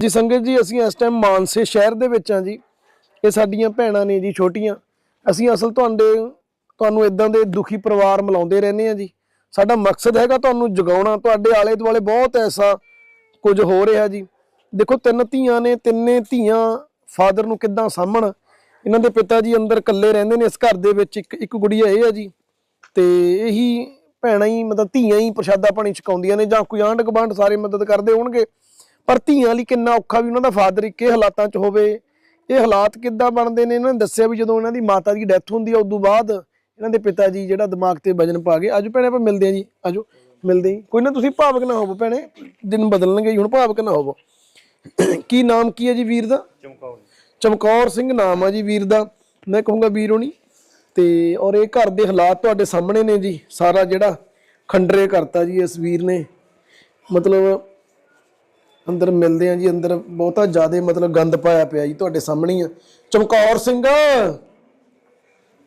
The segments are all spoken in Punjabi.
ਜੀ ਸੰਗਤ ਜੀ, ਅਸੀਂ ਇਸ ਟਾਈਮ ਮਾਨਸੇ ਸ਼ਹਿਰ ਦੇ ਵਿੱਚ ਆ ਜੀ। ਇਹ ਸਾਡੀਆਂ ਭੈਣਾਂ ਨੇ ਜੀ, ਛੋਟੀਆਂ। ਅਸੀਂ ਅਸਲ ਤੁਹਾਡੇ, ਤੁਹਾਨੂੰ ਇਦਾਂ ਦੇ ਦੁਖੀ ਪਰਿਵਾਰ ਮਿਲਾਉਂਦੇ ਰਹਿੰਦੇ ਆ ਜੀ। ਸਾਡਾ ਮਕਸਦ ਹੈਗਾ ਤੁਹਾਨੂੰ ਜਗਾਉਣਾ। ਤੁਹਾਡੇ ਆਲੇ ਦੁਆਲੇ ਬਹੁਤ ਐਸਾ ਕੁਝ ਹੋ ਰਿਹਾ ਜੀ। ਦੇਖੋ, ਤਿੰਨ ਧੀਆਂ ਨੇ, ਤਿੰਨੇ ਧੀਆਂ ਫਾਦਰ ਨੂੰ ਕਿੱਦਾਂ ਸਾਂਭਣ। ਇਹਨਾਂ ਦੇ ਪਿਤਾ ਜੀ ਅੰਦਰ ਇਕੱਲੇ ਰਹਿੰਦੇ ਨੇ। ਇਸ ਘਰ ਦੇ ਵਿੱਚ ਇੱਕ ਇੱਕ ਗੁੜੀਆ ਇਹ ਹੈ ਜੀ। ਤੇ ਇਹੀ ਭੈਣਾਂ ਹੀ, ਮਤਲਬ ਧੀਆਂ ਹੀ ਪ੍ਰਸ਼ਾਦਾ ਪਾਣੀ ਛਕਾਉਂਦੀਆਂ ਨੇ ਜਾਂ ਕੋਈ ਆਂਢ ਗੁਆਂਢ ਸਾਰੇ ਮਦਦ ਕਰਦੇ ਹੋਣਗੇ। ਪਰ ਧੀਆਂ ਲਈ ਕਿੰਨਾ ਔਖਾ ਵੀ ਉਹਨਾਂ ਦਾ ਫਾਦਰ ਇੱਕੇ ਹਾਲਾਤਾਂ 'ਚ ਹੋਵੇ। ਇਹ ਹਾਲਾਤ ਕਿੱਦਾਂ ਬਣਦੇ ਨੇ? ਇਹਨਾਂ ਨੇ ਦੱਸਿਆ ਵੀ ਜਦੋਂ ਇਹਨਾਂ ਦੀ ਮਾਤਾ ਦੀ ਡੈਥ ਹੁੰਦੀ ਆ ਉਦੋਂ ਬਾਅਦ ਇਹਨਾਂ ਦੇ ਪਿਤਾ ਜੀ ਜਿਹੜਾ ਦਿਮਾਗ ਤੇ ਵਜਨ ਪਾ ਗਏ ਅੱਜ ਭੈਣੇ ਆਪਾਂ ਮਿਲਦੇ ਆ ਜੀ ਆਜੋ ਮਿਲਦੇ ਜੀ। ਕੋਈ ਨਾ ਤੁਸੀਂ ਭਾਵਕ ਨਾ ਹੋਵੋ ਭੈਣੇ ਦਿਨ ਬਦਲਣਗੇ ਹੁਣ ਭਾਵਕ ਨਾ ਹੋਵੋ। ਕੀ ਨਾਮ ਕੀ ਹੈ ਜੀ ਵੀਰ ਦਾ? ਚਮਕੌਰ ਸਿੰਘ ਨਾਮ ਆ ਜੀ ਵੀਰ ਦਾ। ਮੈਂ ਕਹੂੰਗਾ ਵੀਰ ਹੋਣੀ ਤੇ ਔਰ ਇਹ ਘਰ ਦੇ ਹਾਲਾਤ ਤੁਹਾਡੇ ਸਾਹਮਣੇ ਨੇ ਜੀ ਸਾਰਾ ਜਿਹੜਾ ਖੰਡਰੇ ਕਰਤਾ ਜੀ ਇਸ ਵੀਰ ਨੇ। ਮਤਲਬ ਅੰਦਰ ਮਿਲਦੇ ਆ ਜੀ, ਅੰਦਰ ਬਹੁਤਾ ਜ਼ਿਆਦਾ ਮਤਲਬ ਗੰਦ ਪਾਇਆ ਪਿਆ ਜੀ ਤੁਹਾਡੇ ਸਾਹਮਣੇ ਹੀ ਆ। ਚਮਕੌਰ ਸਿੰਘ।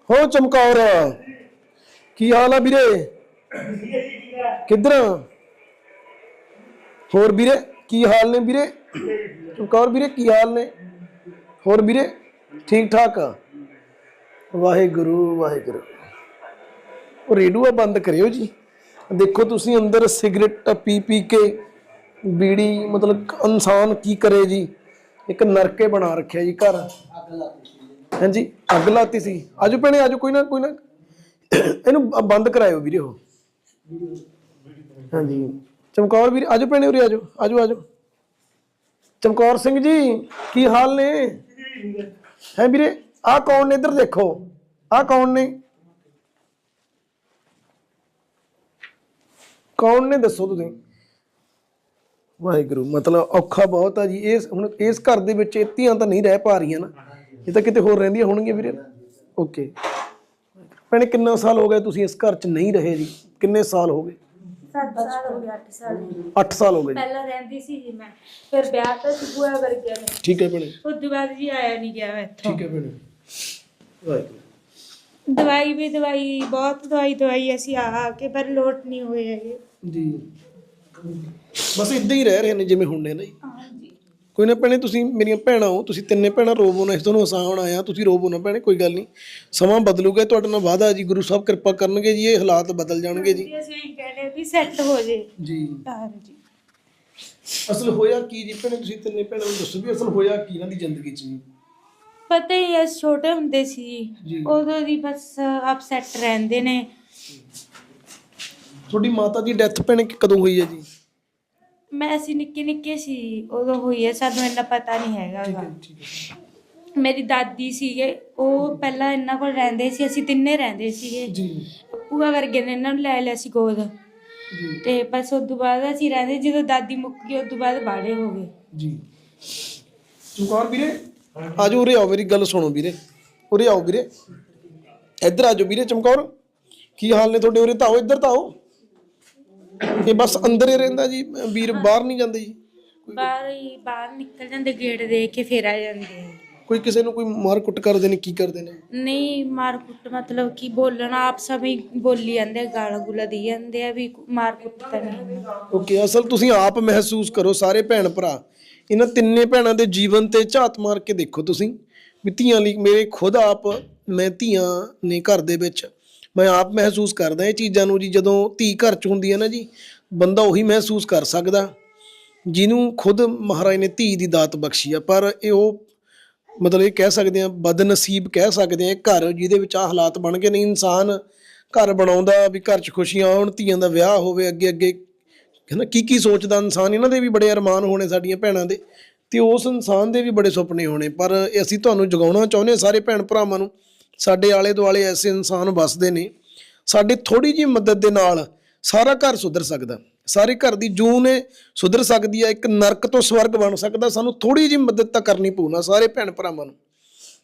ਹੋ ਚਮਕੌਰ। ਕੀ ਹਾਲ ਆ ਵੀਰੇ? ਕਿੱਧਰ? ਹੋਰ ਵੀਰੇ, ਕੀ ਹਾਲ ਨੇ ਵੀਰੇ? ਚਮਕੌਰ ਵੀਰੇ, ਕੀ ਹਾਲ ਨੇ? ਹੋਰ ਵੀਰੇ, ਠੀਕ ਠਾਕ ਆ? ਵਾਹਿਗੁਰੂ ਵਾਹਿਗੁਰੂ। ਉਹ ਰੇਡੂਆ ਬੰਦ ਕਰਿਓ ਜੀ। ਦੇਖੋ ਤੁਸੀਂ ਅੰਦਰ ਸਿਗਰਟ ਪੀ ਪੀ ਕੇ ਬੀੜੀ ਮਤਲਬ ਇਨਸਾਨ ਕੀ ਕਰੇ ਜੀ? ਇੱਕ ਨਰਕੇ ਬਣਾ ਰੱਖਿਆ ਜੀ ਘਰ। ਹਾਂਜੀ, ਅੱਗ ਲਾਤੀ ਸੀ। ਆਜੋ ਭੈਣੇ, ਆਜੋ, ਕੋਈ ਨਾ ਕੋਈ ਨਾ। ਇਹਨੂੰ ਬੰਦ ਕਰਾਇਓ ਵੀਰੇ ਉਹ। ਹਾਂਜੀ। ਚਮਕੌਰ ਵੀਰ, ਆਜੋ ਭੈਣੇ ਉਰੇ ਆਜੋ। ਆਜੋ ਆਜੋ। ਚਮਕੌਰ ਸਿੰਘ ਜੀ, ਕੀ ਹਾਲ ਨੇ? ਹੈ ਵੀਰੇ, ਆਹ ਕੌਣ ਨੇ? ਇੱਧਰ ਦੇਖੋ। ਆਹ ਕੌਣ ਨੇ? ਕੌਣ ਨੇ ਦੱਸੋ ਤੁਸੀਂ? ਵਾਹਿਗੁਰੂ ਮਤਲਬ ਔਖਾ ਬਹੁਤ ਆ ਜੀ। ਇਸ ਹੁਣ ਇਸ ਘਰ ਦੇ ਵਿੱਚ ਇਹ ਧੀਆਂ ਤਾਂ ਨਹੀਂ ਰਹਿ ਪਾ ਰਹੀਆਂ ਨਾ। ਇਹ ਤਾਂ ਕਿਤੇ ਹੋਰ ਰਹਿੰਦੀਆਂ ਹੋਣਗੀਆਂ ਵੀਰੇ। ਓਕੇ। ਭੈਣੇ ਕਿੰਨਾ ਸਾਲ ਹੋ ਗਿਆ ਤੁਸੀਂ ਇਸ ਘਰ 'ਚ ਨਹੀਂ ਰਹੇ ਜੀ? ਕਿੰਨੇ ਸਾਲ ਹੋ ਗਏ? 7 ਸਾਲ ਹੋ ਗਏ 8 ਸਾਲ 8 ਸਾਲ ਹੋ ਗਏ ਜੀ। ਪਹਿਲਾਂ ਰਹਿੰਦੀ ਸੀ ਜੀ ਮੈਂ। ਫਿਰ ਵਿਆਹ ਤਾਂ ਸੁਬੂਆ ਕਰ ਗਿਆ ਮੈਂ ਠੀਕ ਹੈ ਭੈਣੇ। ਉਸ ਤੋਂ ਬਾਅਦ ਜੀ ਆਇਆ ਨਹੀਂ ਗਿਆ ਮੈਂ ਇੱਥੋਂ। ਠੀਕ ਹੈ ਭੈਣੇ। ਵਾਹਿਗੁਰੂ। ਦਵਾਈ ਵੀ ਦਵਾਈ ਬਹੁਤ ਦਵਾਈ ਦਵਾਈ ਅਸੀਂ ਆ ਆ ਕੇ ਪਰ ਲੋਟ ਨਹੀਂ ਹੋਏ ਹੈਗੇ। ਜੀ। ਬਸ ਇਦਾਂ ਹੀ ਰਹਿ ਰਹੇ ਨੇ ਜਿਵੇਂ ਹੁੰਦੇ ਨੇ ਜੀ। ਹਾਂਜੀ। ਕੋਈ ਨਾ ਭੈਣੇ ਤੁਸੀਂ ਮੇਰੀਆਂ ਭੈਣਾਂ ਹੋ ਤੁਸੀਂ ਤਿੰਨੇ ਭੈਣਾਂ ਰੋਵੋ ਨਾ ਇਸ ਤੁਹਾਨੂੰ ਹਸਾਉਣ ਆਇਆ ਤੁਸੀਂ ਰੋਵੋ ਨਾ ਭੈਣੇ ਕੋਈ ਗੱਲ ਨਹੀਂ। ਸਮਾਂ ਬਦਲੂਗਾ ਤੁਹਾਡੇ ਨਾਲ ਵਾਅਦਾ ਜੀ ਗੁਰੂ ਸਾਹਿਬ ਕਿਰਪਾ ਕਰਨਗੇ ਜੀ ਇਹ ਹਾਲਾਤ ਬਦਲ ਜਾਣਗੇ ਜੀ। ਜੀ ਅਸੀਂ ਕਹਿੰਦੇ ਵੀ ਸੈੱਟ ਹੋ ਜੇ। ਜੀ। ਹਾਂਜੀ ਅਸਲ ਹੋਇਆ ਕੀ ਜੀ ਭੈਣੇ ਤੁਸੀਂ ਤਿੰਨੇ ਭੈਣਾਂ ਨੂੰ ਦੱਸੋ ਵੀ ਅਸਲ ਹੋਇਆ ਕੀ ਇਹਨਾਂ ਦੀ ਜ਼ਿੰਦਗੀ 'ਚ ਜੀ। ਪਤਾ ਹੀ ਹੈ ਛੋਟੇ ਹੁੰਦੇ ਸੀ ਜੀ। ਉਦੋਂ ਦੀ ਬਸ ਅਪਸੈਟ ਰਹਿੰਦੇ ਨੇ। ਤੁਹਾਡੀ ਮਾਤਾ ਦੀ ਡੈਥ ਭੈਣੇ ਕਿ- ਕਦੋਂ ਹੋਈ ਹੈ ਜੀ? ਮੈਂ ਅਸੀਂ ਨਿੱਕੇ ਨਿੱਕੇ ਸੀ ਉਦੋਂ ਹੋਈ ਹੈ ਸਾਨੂੰ ਇੰਨਾ ਪਤਾ ਨਹੀਂ ਹੈਗਾ ਗਾ। ਠੀਕ ਹੈ। ਮੇਰੀ ਦਾਦੀ ਸੀਗੇ ਉਹ ਪਹਿਲਾਂ ਇਹਨਾਂ ਕੋਲ ਰਹਿੰਦੇ ਸੀ ਅਸੀਂ ਤਿੰਨੇ ਰਹਿੰਦੇ ਸੀਗੇ। ਜੀ। ਭੂਆ ਵਰਗੇ ਨੇ ਇਹਨਾਂ ਨੂੰ ਲੈ ਲਿਆ ਸੀ ਗੋਦ। ਜੀ। ਤੇ ਬਸ ਉਸ ਤੋਂ ਬਾਅਦ ਅਸੀਂ ਰਹਿੰਦੇ ਜਦੋਂ ਦਾਦੀ ਮੁੱਕ ਗਈ ਉਸ ਤੋਂ ਬਾਅਦ ਬਾੜੇ ਹੋ ਗਏ। ਜੀ। ਚਮਕੌਰ ਵੀਰੇ? ਆਜੋ ਉਰੇ ਆਓ ਮੇਰੀ ਗੱਲ ਸੁਣੋ ਵੀਰੇ। ਉਰੇ ਆਓ ਵੀਰੇ। ਇੱਧਰ ਆਜੋ ਵੀਰੇ ਚਮਕੌਰ। ਕੀ ਹਾਲ ਨੇ ਤੁਹਾਡੇ ਉਰੇ? ਤਾਂ ਆਓ ਇੱਧਰ ਤਾਂ ਆਓ। ਇਹ ਬਸ ਅੰਦਰ ਹੀ ਰਹਿੰਦਾ ਜੀ ਵੀਰ ਬਾਹਰ ਨਹੀਂ ਜਾਂਦੇ ਜੀ। ਬਾਹਰ ਹੀ ਬਾਹਰ ਨਿਕਲ ਜਾਂਦੇ ਗੇਟ ਦੇ ਕੇ ਫੇਰ ਆ ਜਾਂਦੇ ਆ। ਕੋਈ ਕਿਸੇ ਨੂੰ ਕੋਈ ਮਾਰ ਕੁੱਟ ਕਰਦੇ ਨੇ ਕੀ ਕਰਦੇ ਨੇ? ਨਹੀਂ ਮਾਰ ਕੁੱਟ ਮਤਲਬ ਕਿ ਬੋਲਣ ਆਪ ਸਮੇਂ ਬੋਲੀ ਜਾਂਦੇ ਆ, ਗਾਲਾਂ ਗੁਲਾ ਦੀ ਜਾਂਦੇ ਆ ਵੀ ਮਾਰ ਕੁੱਟ ਤਾਂ ਨਹੀਂ। ਓਕੇ ਅਸਲ ਤੁਸੀਂ ਆਪ ਮਹਿਸੂਸ ਕਰੋ ਸਾਰੇ ਭੈਣ ਭਰਾ ਇਹਨਾਂ ਤਿੰਨੇ ਭੈਣਾਂ ਦੇ ਜੀਵਨ ਤੇ ਝਾਤ ਮਾਰ ਕੇ ਦੇਖੋ ਤੁਸੀਂ ਵੀ ਧੀਆਂ ਲਈ ਮੇਰੇ ਖੁਦ ਆਪ ਮੈਂ ਧੀਆਂ ਨੇ ਘਰ ਦੇ ਵਿੱਚ ਮੈਂ ਆਪ ਮਹਿਸੂਸ ਕਰਦਾ ਇਹ ਚੀਜ਼ਾਂ ਨੂੰ ਜੀ, ਜਦੋਂ ਧੀ ਘਰ ਚ ਹੁੰਦੀ ਹੈ ਨਾ ਜੀ, ਬੰਦਾ ਉਹੀ ਮਹਿਸੂਸ ਕਰ ਸਕਦਾ। ਜਿਹਨੂੰ ਖੁਦ ਮਹਾਰਾਜ ਨੇ ਧੀ ਦੀ ਦਾਤ ਬਖਸ਼ੀ ਆ, ਪਰ ਇਹ ਉਹ ਮਤਲਬ ਇਹ ਕਹਿ ਸਕਦੇ ਆ, ਬਦਨਸੀਬ ਕਹਿ ਸਕਦੇ ਆ ਘਰ ਜਿਹਦੇ ਵਿੱਚ ਆ ਹਾਲਾਤ ਬਣ ਗਏ ਨੇ, ਇਨਸਾਨ ਘਰ ਬਣਾਉਂਦਾ ਵੀ ਘਰ 'ਚ ਖੁਸ਼ੀਆਂ ਆਉਣ ਧੀਆਂ ਦਾ ਵਿਆਹ ਹੋਵੇ, ਅੱਗੇ ਅੱਗੇ ਕਹਿੰਦਾ ਕੀ ਕੀ ਸੋਚਦਾ ਇਨਸਾਨ, ਇਹਨਾਂ ਦੇ ਵੀ ਬੜੇ ਅਰਮਾਨ ਹੋਣੇ ਸਾਡੀਆਂ ਭੈਣਾਂ ਦੇ, ਤੇ ਉਸ ਇਨਸਾਨ ਦੇ ਵੀ ਬੜੇ ਸੁਪਨੇ ਹੋਣੇ, ਪਰ ਇਹ ਅਸੀਂ ਤੁਹਾਨੂੰ ਜਗਾਉਣਾ ਚਾਹੁੰਦੇ ਹਾਂ ਸਾਰੇ ਭੈਣ ਭਰਾਵਾਂ ਨੂੰ ਸਾਡੇ ਆਲੇ ਦੁਆਲੇ ਐਸੇ ਇਨਸਾਨ ਵੱਸਦੇ ਨੇ, ਸਾਡੀ ਥੋੜੀ ਜਿਹੀ ਮਦਦ ਦੇ ਨਾਲ ਸਾਰਾ ਘਰ ਸੁਧਰ ਸਕਦਾ। ਸਾਰੇ ਘਰ ਦੀ ਜੂਨ ਹੈ ਸੁਧਰ ਸਕਦੀ ਹੈ, ਇੱਕ ਨਰਕ ਤੋਂ ਸਵਰਗ ਬਣ ਸਕਦਾ, ਸਾਨੂੰ ਥੋੜੀ ਜਿਹੀ ਮਦਦ ਤਾਂ ਕਰਨੀ ਪਊ ਨਾ ਸਾਰੇ ਭੈਣ ਭਰਾਵਾਂ ਨੂੰ।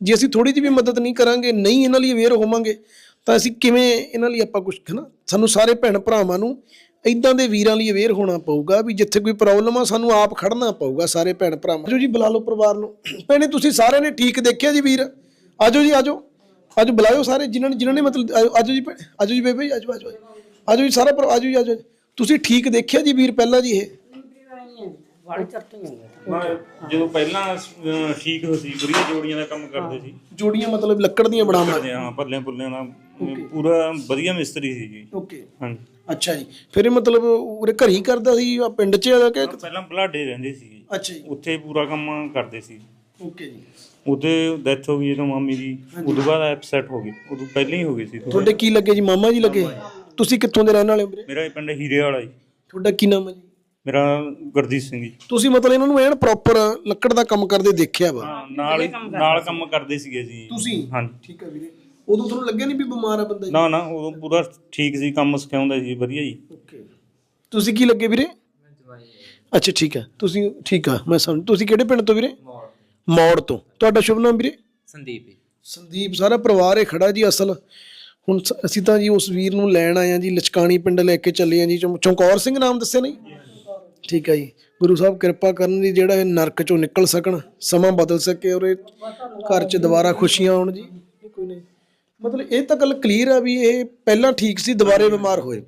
ਜੇ ਅਸੀਂ ਥੋੜੀ ਜਿਹੀ ਵੀ ਮਦਦ ਨਹੀਂ ਕਰਾਂਗੇ, ਨਹੀਂ ਇਹਨਾਂ ਲਈ ਅਵੇਅਰ ਹੋਵਾਂਗੇ, ਤਾਂ ਅਸੀਂ ਕਿਵੇਂ ਇਹਨਾਂ ਲਈ ਆਪਾਂ ਕੁਝ ਹਨਾ, ਸਾਨੂੰ ਸਾਰੇ ਭੈਣ ਭਰਾਵਾਂ ਨੂੰ ਇਦਾਂ ਦੇ ਵੀਰਾਂ ਲਈ ਅਵੇਅਰ ਹੋਣਾ ਪਊਗਾ ਵੀ ਜਿੱਥੇ ਕੋਈ ਪ੍ਰੋਬਲਮ ਆ, ਸਾਨੂੰ ਆਪ ਖੜਨਾ ਪਊਗਾ ਸਾਰੇ ਭੈਣ ਭਰਾਵਾਂ ਜੋ ਜੀ, ਬੁਲਾ ਲਓ ਪਰਿਵਾਰ ਨੂੰ। ਭੈਣੇ, ਤੁਸੀਂ ਸਾਰਿਆਂ ਨੇ ਠੀਕ ਦੇਖਿਆ ਜੀ ਵੀਰ? ਆਜੋ ਜੀ, ਆਜੋ। ਆਜੋ ਬੁਲਾਇਓ ਸਾਰੇ ਜਿਨ੍ਹਾਂ ਨੇ ਜਿਨ੍ਹਾਂ ਨੇ ਮਤਲਬ ਆਜੋ ਜੀ ਆਜੋ ਜੀ ਬੇਬੇ ਜੀ, ਆਜੋ ਆਜੋ ਆਜੋ। ਆਜੋ ਜੀ ਸਾਰਾ ਪਰ- ਆਜੋ ਜੀ ਆਜੋ ਤੁਸੀਂ ਠੀਕ ਦੇਖਿਆ ਜੀ ਵੀਰ ਪਹਿਲਾਂ ਜੀ ਇਹ? ਮੈਂ ਜਦੋਂ ਪਹਿਲਾਂ ਠੀਕ ਹੋ ਸੀ ਬੁਰੀਆਂ ਜੋੜੀਆਂ ਦਾ ਕੰਮ ਕਰਦੇ ਸੀ। ਜੋੜੀਆਂ ਮਤਲਬ ਲੱਕੜ ਦੀਆਂ ਬਣਾਉਣਾ ਹਾਂ ਪੱਲਿਆਂ ਪੁੱਲਿਆਂ ਦਾ ਪੂਰਾ ਵਧੀਆ ਮਿਸਤਰੀ ਸੀ ਜੀ। ਓਕੇ। ਹਾਂਜੀ। ਅੱਛਾ ਜੀ। ਫਿਰ ਇਹ ਮਤਲਬ ਉਰੇ ਘਰ ਹੀ ਕਰਦਾ ਸੀ ਜਾਂ ਪਿੰਡ 'ਚ ਆ ਕਿ ਪਹਿਲਾਂ ਬਲਾਡੇ ਰਹਿੰਦੇ ਸੀ। ਅੱਛਾ ਜੀ। ਉੱਥੇ ਪੂਰਾ ਕੰਮ ਕਰਦੇ ਸੀ। ਓਕੇ ਜੀ। ਉਹਦੇ ਡੈਥ ਹੋ ਗਈ ਜਦੋਂ ਮਾਮੀ ਦੀ ਉਦੋਂ ਬਾਅਦ ਐਪਸੈਟ ਹੋ ਗਈ। ਉਦੋਂ ਪਹਿਲਾਂ ਹੀ ਹੋ ਗਈ ਸੀ। ਤੁਹਾਡੇ ਕੀ ਲੱਗੇ ਜੀ? ਮਾਮਾ ਜੀ ਲੱਗੇ? ਤੁਸੀਂ ਕਿੱਥੋਂ ਦੇ ਰਹਿਣ ਵਾਲੇ ਹੋ ਵੀਰੇ? ਮੇਰਾ ਇਹ ਪਿੰਡ ਹੀਰੇ ਵਾਲਾ ਜੀ। ਤੁਹਾਡਾ ਕੀ ਨਾਮ ਹੈ ਜੀ? ਮੇਰਾ ਗੁਰਦੀਪ ਸਿੰਘ ਜੀ। ਤੁਸੀਂ ਮਤਲਬ ਇਹਨਾਂ ਨੂੰ ਐਨ ਪ੍ਰੋਪਰ ਲੱਕੜ ਦਾ ਕੰਮ ਕਰਦੇ ਦੇਖਿਆ ਵਾ? ਹਾਂ, ਨਾਲ ਹੀ ਨਾਲ ਕੰਮ ਕਰਦੇ ਸੀਗੇ ਜੀ। ਤੁਸੀਂ? ਹਾਂਜੀ। ਠੀਕ ਹੈ ਵੀਰੇ। ਉਦੋਂ ਤੁਹਾਨੂੰ ਲੱਗਿਆ ਨਹੀਂ ਵੀ ਬਿਮਾਰ ਆ ਬੰਦਾ ਜੀ? ਨਾ ਨਾ ਉਦੋਂ ਪੂਰਾ ਠੀਕ ਸੀ ਕੰਮ ਸਿਖਾਉਂਦਾ ਸੀ ਵਧੀਆ ਜੀ। ਓਕੇ ਤੁਸੀਂ ਕੀ ਲੱਗੇ ਵੀਰੇ? ਅੱਛਾ ਠੀਕ ਹੈ। ਤੁਸੀਂ ਠੀਕ ਆ ਮੈਂ ਸਮਝ ਤੁਸੀਂ ਕਿਹੜੇ ਪਿੰਡ ਤੋਂ ਵੀਰੇ? ਮੌੜ। ਤੋਂ। ਤੁਹਾਡਾ ਸ਼ੁਭ ਨਾਮ ਵੀਰੇ? ਸੰਦੀਪ ਜੀ। ਸੰਦੀਪ ਸਾਰਾ ਪਰਿਵਾਰ ਇਹ ਖੜਾ ਜੀ ਅਸਲ। ਹੁਣ ਸ- ਅਸੀਂ ਤਾਂ ਜੀ ਉਸ ਵੀਰ ਨੂੰ ਲੈਣ ਆਏ ਆ ਜੀ ਲਚਕਾਣੀ ਪਿੰਡ ਲੈ ਕੇ ਚੱਲੇ ਆ ਜੀ ਚੌ- ਚੌਂਕੌਰ ਸਿੰਘ ਨਾਮ ਦੱਸਿਆ ਨਹੀਂ? ਠੀਕ ਹੈ ਜੀ। ਗੁਰੂ ਸਾਹਿਬ ਕਿਰਪਾ ਕਰਨ ਜੀ ਜਿਹੜਾ ਇਹ ਨਰਕ ਚੋਂ ਨਿਕਲ ਸਕਣ ਸਮਾਂ ਬਦਲ ਸਕੇ ਔਰ ਇਹ ਘਰ 'ਚ ਦੁਬਾਰਾ ਖੁਸ਼ੀਆਂ ਆਉਣ ਜੀ। ਇਹ ਕੋਈ ਨਹੀਂ। ਮਤਲਬ ਇਹ ਤਾਂ ਗੱਲ ਕਲੀਅਰ ਆ ਵੀ ਇਹ ਪਹਿਲਾਂ ਠੀਕ ਸੀ ਦੁਬਾਰੇ ਬਿਮਾਰ ਹੋਏ।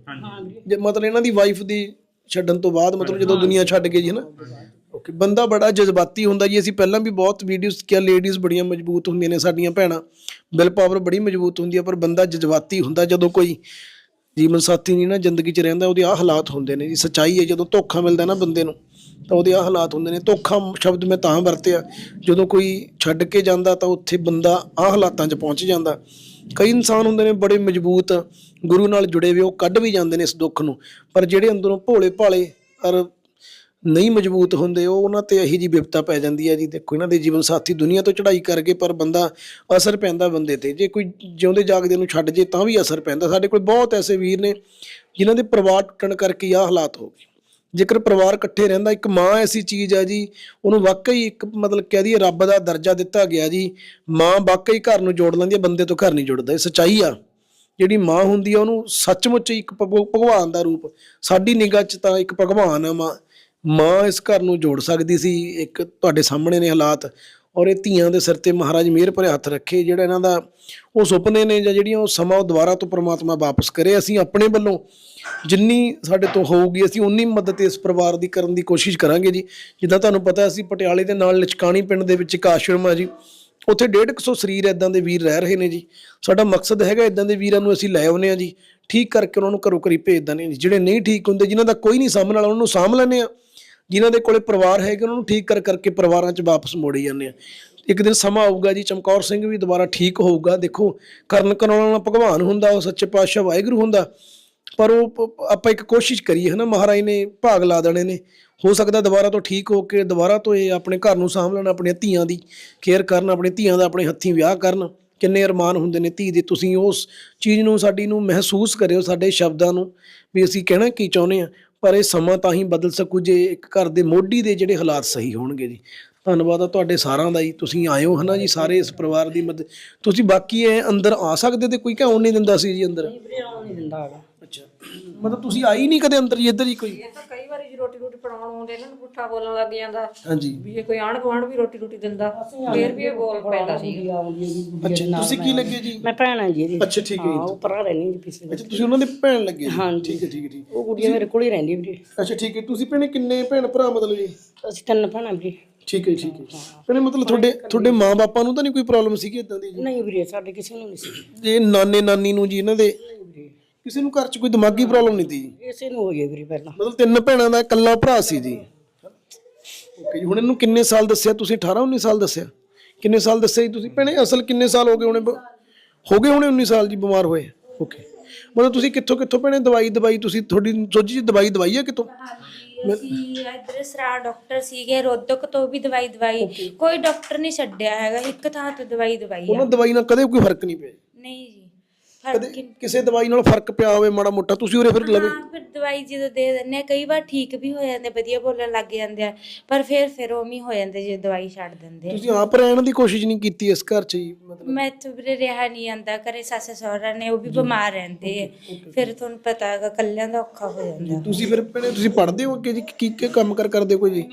ਜੇ ਮਤਲਬ ਇਹਨਾਂ ਦੀ ਵਾਈਫ ਦੀ ਛੱਡਣ ਤੋਂ ਬਾਅਦ ਮਤਲਬ ਜਦੋਂ ਦੁਨੀਆ ਛੱਡ ਗਈ ਜੀ ਹਨਾ ਓਕੇ ਬੰਦਾ ਬੜਾ ਜਜ਼ਬਾਤੀ ਹੁੰਦਾ ਜੀ। ਅਸੀਂ ਪਹਿਲਾਂ ਵੀ ਬਹੁਤ ਵੀਡੀਓਜ਼ ਕਿਹਾ ਲੇਡੀਜ਼ ਬੜੀਆਂ ਮਜ਼ਬੂਤ ਹੁੰਦੀਆਂ ਨੇ ਸਾਡੀਆਂ ਭੈਣਾਂ। ਬਿਲ ਪਾਵਰ ਬੜੀ ਮਜ਼ਬੂਤ ਹੁੰਦੀ ਹੈ ਪਰ ਬੰਦਾ ਜਜ਼ਬਾਤੀ ਹੁੰਦਾ ਜਦੋਂ ਕੋਈ ਜੀਵਨ ਸਾਥੀ ਨਹੀਂ ਨਾ, ਜ਼ਿੰਦਗੀ 'ਚ ਰਹਿੰਦਾ, ਉਹਦੇ ਆ ਹਾਲਾਤ ਹੁੰਦੇ ਨੇ ਜੀ। ਸੱਚਾਈ ਹੈ, ਜਦੋਂ ਧੋਖਾ ਮਿਲਦਾ ਨਾ ਬੰਦੇ ਨੂੰ, ਤਾਂ ਉਹਦੇ ਆ ਹਾਲਾਤ ਹੁੰਦੇ ਨੇ। ਧੋਖਾ ਸ਼ਬਦ ਮੈਂ ਤਾਂ ਵਰਤਿਆ, ਜਦੋਂ ਕੋਈ ਛੱਡ ਕੇ ਜਾਂਦਾ, ਤਾਂ ਉੱਥੇ ਬੰਦਾ ਆ ਹਾਲਾਤਾਂ 'ਚ ਪਹੁੰਚ ਜਾਂਦਾ। ਕਈ ਇਨਸਾਨ ਹੁੰਦੇ ਨੇ ਬੜੇ ਮਜ਼ਬੂਤ, ਗੁਰੂ ਨਾਲ ਜੁੜੇ ਹੋਏ, ਉਹ ਕੱਢ ਵੀ ਜਾਂਦੇ ਨੇ ਇਸ ਦੁੱਖ ਨੂੰ। ਪਰ ਜਿਹੜੇ ਅੰਦਰੋਂ ਭੋਲੇ ਭਾਲੇ ਔਰ ਨਹੀਂ ਮਜ਼ਬੂਤ ਹੁੰਦੇ, ਉਹ ਉਹਨਾਂ ਤੇ ਇਹੀ ਜੀ ਵਿਪਤਾ ਪੈ ਜਾਂਦੀ ਹੈ ਜੀ। ਦੇਖੋ, ਇਹਨਾਂ ਦੇ ਜੀਵਨ ਸਾਥੀ ਦੁਨੀਆ ਤੋਂ ਚੜ੍ਹਾਈ ਕਰ ਗਏ ਪਰ ਬੰਦਾ ਅਸਰ ਪੈਂਦਾ ਬੰਦੇ ਤੇ। ਜੇ ਕੋਈ ਜਿਉਂਦੇ ਜਾਗਦੇ ਨੂੰ ਛੱਡ ਜੇ ਤਾਂ ਵੀ ਅਸਰ ਪੈਂਦਾ। ਸਾਡੇ ਕੋਲ ਬਹੁਤ ਐਸੇ ਵੀਰ ਨੇ ਜਿਨ੍ਹਾਂ ਦੇ ਪਰਿਵਾਰ ਟੁੱਟਣ ਕਰਕੇ ਆਹ ਹਾਲਾਤ ਹੋ ਗਏ। ਜੇਕਰ ਪਰਿਵਾਰ ਇਕੱਠੇ ਰਹਿੰਦਾ, ਇੱਕ ਮਾਂ ਐਸੀ ਚੀਜ਼ ਹੈ ਜੀ, ਉਹਨੂੰ ਵਾਕਈ ਇੱਕ ਮਤਲਬ ਕਹਿ ਦਈਏ ਰੱਬ ਦਾ ਦਰਜਾ ਦਿੱਤਾ ਗਿਆ ਜੀ। ਮਾਂ ਵਾਕਈ ਘਰ ਨੂੰ ਜੋੜ ਲੈਂਦੀ ਹੈ, ਬੰਦੇ ਤੋਂ ਘਰ ਨਹੀਂ ਜੁੜਦਾ। ਇਹ ਸੱਚਾਈ ਆ। ਜਿਹੜੀ ਮਾਂ ਹੁੰਦੀ ਆ, ਉਹਨੂੰ ਸੱਚਮੁੱਚ ਇੱਕ ਭਗਵ- ਭਗਵਾਨ ਦਾ ਰੂਪ। ਸਾਡੀ ਨਿਗਾਹ 'ਚ ਤਾਂ ਇੱਕ ਭਗਵਾਨ ਆ ਮਾਂ। ਮਾਂ ਇਸ ਘਰ ਨੂੰ ਜੋੜ ਸਕਦੀ ਸੀ, ਇੱਕ ਤੁਹਾਡੇ ਸਾਹਮਣੇ ਨੇ ਹਾਲਾਤ, ਔਰ ਇਹ ਧੀਆਂ ਦੇ ਸਿਰ ਤੇ ਮਹਾਰਾਜ ਮਿਹਰ ਭਰੇ ਹੱਥ ਰੱਖੇ, ਜਿਹੜਾ ਇਹਨਾਂ ਦਾ ਉਹ ਸੁਪਨੇ ਨੇ ਜਾਂ ਜਿਹੜੀਆਂ ਉਹ ਸਮਾਂ ਉਹ ਦੁਬਾਰਾ ਤੋਂ ਪ੍ਰਮਾਤਮਾ ਵਾਪਸ ਕਰੇ, ਅਸੀਂ ਆਪਣੇ ਵੱਲੋਂ ਜਿੰਨੀ ਸਾਡੇ ਤੋਂ ਹੋਊਗੀ, ਅਸੀਂ ਉਨੀ ਮਦਦ ਇਸ ਪਰਿਵਾਰ ਦੀ ਕਰਨ ਦੀ ਕੋਸ਼ਿਸ਼ ਕਰਾਂਗੇ ਜੀ। ਜਿੱਦਾਂ ਤੁਹਾਨੂੰ ਪਤਾ, ਅਸੀਂ ਪਟਿਆਲੇ ਦੇ ਨਾਲ ਲਚਕਾਣੀ ਪਿੰਡ ਦੇ ਵਿੱਚ ਇੱਕ ਆਸ਼ਰਮ ਆ ਜੀ। ਉੱਥੇ 150 ਸਰੀਰ ਇਦਾਂ ਦੇ ਵੀਰ ਰਹਿ ਰਹੇ ਨੇ ਜੀ। ਸਾਡਾ ਮਕਸਦ ਹੈਗਾ ਇਦਾਂ ਦੇ ਵੀਰਾਂ ਨੂੰ ਅਸੀਂ ਲੈ ਆਉਨੇ ਆ ਜੀ। ਠੀਕ ਕਰਕੇ ਉਹਨਾਂ ਨੂੰ ਘਰੋਂ ਘਰੀ ਭੇਜ ਦਿੰਦੇ ਜੀ। ਜਿਹੜੇ ਨਹੀਂ ਠੀਕ ਹੁੰਦੇ, ਜਿਨ੍ਹਾਂ ਦਾ ਕੋਈ ਨਹੀਂ ਸਾਹਮਣੇ ਵਾਲਾ ਉਹਨਾਂ ਨੂੰ ਸਾਂਭ ਲੈਂਦੇ ਆ ਜਿਨ੍ਹਾਂ ਦੇ ਕੋਲੇ ਪਰਿਵਾਰ ਹੈਗੇ, ਉਹਨਾਂ ਨੂੰ ਠੀਕ ਕਰ ਕਰਕੇ ਪਰਿਵਾਰਾਂ 'ਚ ਵਾਪਸ ਮੋੜੇ ਜਾਂਦੇ ਆ। ਇੱਕ ਦਿਨ ਸਮਾਂ ਆਊਗਾ ਜੀ, ਚਮਕੌਰ ਸਿੰਘ ਵੀ ਦੁਬਾਰਾ ਠੀਕ ਹੋਊਗਾ। ਦੇਖੋ, ਕਰਨ ਕਰਾਉਣ ਵਾਲਾ ਭਗਵਾਨ ਹੁੰਦਾ, ਉਹ ਸੱਚੇ ਪਾਤਸ਼ਾਹ ਵਾਹਿਗੁਰੂ ਹੁੰਦਾ। ਪਰ ਉਹ ਆਪਾਂ ਇੱਕ ਕੋਸ਼ਿਸ਼ ਕਰੀਏ ਹਨਾ, ਮਹਾਰਾਜ ਨੇ ਭਾਗ ਲਾ ਦੇਣੇ ਨੇ। ਹੋ ਸਕਦਾ ਦੁਬਾਰਾ ਤੋਂ ਠੀਕ ਹੋ ਕੇ, ਦੁਬਾਰਾ ਤੋਂ ਇਹ ਆਪਣੇ ਘਰ ਨੂੰ ਸਾਂਭ ਲੈਣ, ਆਪਣੀਆਂ ਧੀਆਂ ਦੀ ਕੇਅਰ ਕਰਨ, ਆਪਣੇ ਧੀਆਂ ਦਾ ਆਪਣੇ ਹੱਥੀਂ ਵਿਆਹ ਕਰਨ। ਕਿੰਨੇ ਅਰਮਾਨ ਹੁੰਦੇ ਨੇ ਧੀ ਦੇ। ਤੁਸੀਂ ਉਸ ਚੀਜ਼ ਨੂੰ, ਸਾਡੀ ਨੂੰ ਮਹਿਸੂਸ ਕਰਿਓ, ਸਾਡੇ ਸ਼ਬਦਾਂ ਨੂੰ। ਵੀ ਅਸੀਂ ਕਹਿਣਾ ਕੀ ਚਾਹੁੰਦੇ ਆ? ਪਰ ਇਹ ਸਮਾਂ ਤਾਂ ਹੀ ਬਦਲ ਸਕੂ ਜੇ ਇੱਕ ਘਰ ਦੇ ਮੋਢੀ ਦੇ ਜਿਹੜੇ ਹਾਲਾਤ ਸਹੀ ਹੋਣਗੇ ਜੀ। ਧੰਨਵਾਦ ਆ ਤੁਹਾਡੇ ਸਾਰਿਆਂ ਦਾ ਜੀ। ਤੁਸੀਂ ਆਇਓ ਹਨਾ ਜੀ ਸਾਰੇ ਇਸ ਪਰਿਵਾਰ ਦੀ ਮਦਦ। ਤੁਸੀਂ ਬਾਕੀ ਐ ਅੰਦਰ ਆ ਸਕਦੇ ਤੇ ਕੋਈ ਕਿਉਂ ਨਹੀਂ ਦਿੰਦਾ ਸੀ ਜੀ ਅੰਦਰ? ਅੱਛਾ। ਮਤਲਬ ਤੁਸੀਂ ਆਈ ਨਹੀਂ ਕਦੇ ਅੰਦਰ ਜੀ ਇੱਧਰ ਹੀ ਕੋਈ? ਇਹ ਤਾਂ ਕਈ ਫੜਾਉਣ ਆਉਂਦੇ ਇਹਨਾਂ ਨੂੰ ਪੁੱਠਾ ਬੋਲਣ ਲੱਗ ਜਾਂਦਾ। ਹਾਂਜੀ। ਵੀ ਜੇ ਕੋਈ ਆਂਢ ਗੁਆਂਢ ਵੀ ਰੋਟੀ ਰੋਟੀ ਦਿੰਦਾ ਫੇਰ ਵੀ ਇਹ ਬੋਲ ਪੈਂਦਾ ਸੀ। ਅੱਛਾ ਤੁਸੀਂ ਕੀ ਲੱਗੇ ਜੀ? ਮੈਂ ਭੈਣ ਆ ਜੀ ਇਹਦੀ। ਅੱਛਾ ਠੀਕ ਹੈ ਹਾਂ ਉਹ ਪਰਾਂ ਰਹਿੰਦੀ ਜੀ ਪਿਛਲੇ ਅੱਛਾ ਤੁਸੀਂ ਉਹਨਾਂ ਦੇ ਭੈਣ ਲੱਗੇ ਜੀ? ਹਾਂਜੀ। ਠੀਕ ਹੈ ਠੀਕ ਹੈ ਠੀਕ ਉਹ ਕੁੜੀ ਮੇਰੇ ਕੋਲ ਹੀ ਰਹਿੰਦੀ ਵੀਰੇ। ਅੱਛਾ ਠੀਕ ਹੈ। ਤੁਸੀਂ ਭੈਣੇ ਕਿੰਨੇ ਭੈਣ ਭਰਾ ਮਤਲਬ ਜੀ? ਅਸੀਂ ਤਿੰਨ ਭੈਣਾਂ ਵੀਰੇ। ਠੀਕ ਹੈ ਠੀਕ ਹੈ ਭੈਣੇ ਮਤਲਬ ਤੁਹਾਡੇ ਤੁਹਾਡੇ ਮਾਂ-ਬਾਪਾਂ ਨੂੰ ਤਾਂ ਨਹੀਂ ਕੋਈ ਪ੍ਰੋਬਲਮ ਸੀਗੀ ਇਦਾਂ ਦੀ ਜੀ? ਨਹੀਂ ਵੀਰੇ ਸਾਡੇ ਕਿਸੇ ਨੂੰ ਨਹੀਂ ਸੀ। ਜੇ ਨਾਨੇ ਨਾਨੀ ਨੂੰ ਜੀ ਇਹਨਾਂ ਦੇ ਕਿਸੇ ਨੂੰ ਘਰ 'ਚ ਕੋਈ ਦਿਮਾਗੀ ਪ੍ਰੋਬਲਮ ਨਹੀਂ ਸੀ ਇਸੇ ਨੂੰ ਹੋਈ ਹੈ ਵੀਰੇ ਪਹਿਲਾਂ। ਮਤਲਬ ਤਿੰਨ ਭੈਣਾਂ ਦਾ ਇਕੱਲਾ ਭਰਾ ਸੀ ਜੀ। ਓਕੇ ਜੀ ਹੁਣ ਇਹਨੂੰ ਕਿੰਨੇ ਸਾਲ ਦੱਸਿਆ? ਤੁਸੀਂ 18 19 ਸਾਲ ਦੱਸਿਆ? ਕਿੰਨੇ ਸਾਲ ਦੱਸਿਆ ਜੀ ਤੁਸੀਂ? ਭੈਣੇ ਅਸਲ ਕਿੰਨੇ ਸਾਲ ਹੋ ਗਏ ਹੋਣੇ ਬ- ਹੋ ਗਏ ਹੋਣੇ 19 ਸਾਲ ਜੀ ਬਿਮਾਰ ਹੋਏ? ਓਕੇ ਮਤਲਬ ਤੁਸੀਂ ਕਿੱਥੋਂ ਕਿੱਥੋਂ ਭੈਣੇ ਦਵਾਈ ਦਵਾਈ ਤੁਸੀਂ ਤੁਹਾਡੀ ਸੋਚੀ ਜੀ ਦਵਾਈ ਦਵਾਈ ਹੈ ਕਿਤੋਂ ਅਸੀਂ ਇੱਧਰ ਸਰਾ ਡਾਕਟਰ ਸੀਗੇ ਰੋਦਕ ਤੋਂ ਵੀ ਦਵਾਈ ਦਵਾਈ। ਕੋਈ ਡਾਕਟਰ ਨਹੀਂ ਛੱਡਿਆ ਹੈਗਾ ਇੱਕ ਥਾਂ ਤੋਂ ਦਵਾਈ ਦਵਾਈ ਆ। ਉਹਨਾਂ ਦਵਾਈ ਨਾਲ ਕਦੇ ਕੋਈ ਫ਼ਰਕ ਨਹੀਂ ਪਿਆ ਨਹੀਂ ਜੀ। ਕਦੇ ਕਿਸੇ ਦਵਾਈ ਨਾਲ ਫ਼ਰਕ ਪਿਆ ਹੋਵੇ ਮਾੜਾ ਮੋਟਾ ਤੁਸੀਂ ਉਰੇ ਫਿਰ ਲਵੇ। ਹਾਂ ਫਿਰ ਦਵਾਈ ਜਦੋਂ ਦੇ ਦਿੰਦੇ ਆ ਕਈ ਵਾਰ ਠੀਕ ਵੀ ਹੋ ਜਾਂਦੇ ਵਧੀਆ ਬੋਲਣ ਲੱਗ ਜਾਂਦੇ ਆ ਪਰ ਫਿਰ ਫਿਰ ਉਵੇਂ ਹੀ ਹੋ ਜਾਂਦੇ ਜੇ ਦਵਾਈ ਛੱਡ ਦਿੰਦੇ ਆ। ਤੁਸੀਂ ਆਪ ਰਹਿਣ ਦੀ ਕੋਸ਼ਿਸ਼ ਨਹੀਂ ਕੀਤੀ ਇਸ ਘਰ 'ਚ ਜੀ ਮਤਲਬ? ਮੈਂ ਤਾਂ ਵੀਰੇ ਰਿਹਾ ਨਹੀਂ ਜਾਂਦਾ ਘਰੇ ਸੱਸ ਸਹੁਰਾ ਨੇ ਉਹ ਵੀ ਬਿਮਾਰ ਰਹਿੰਦੇ ਆ। ਫਿਰ ਤੁਹਾਨੂੰ ਪਤਾ ਹੈਗਾ ਕੱਲਿਆਂ ਦਾ ਔਖਾ ਹੋ ਜਾਂਦਾ। ਤੁਸੀਂ ਫਿਰ ਭੈਣੇ ਤੁਸੀਂ ਪੜ੍ਹਦੇ ਹੋ ਅੱਗੇ ਜੀ? ਕੀ ਕੀ ਕੰਮ ਕਰ ਕਰਦੇ ਹੋ ਕੋਈ ਜੀ?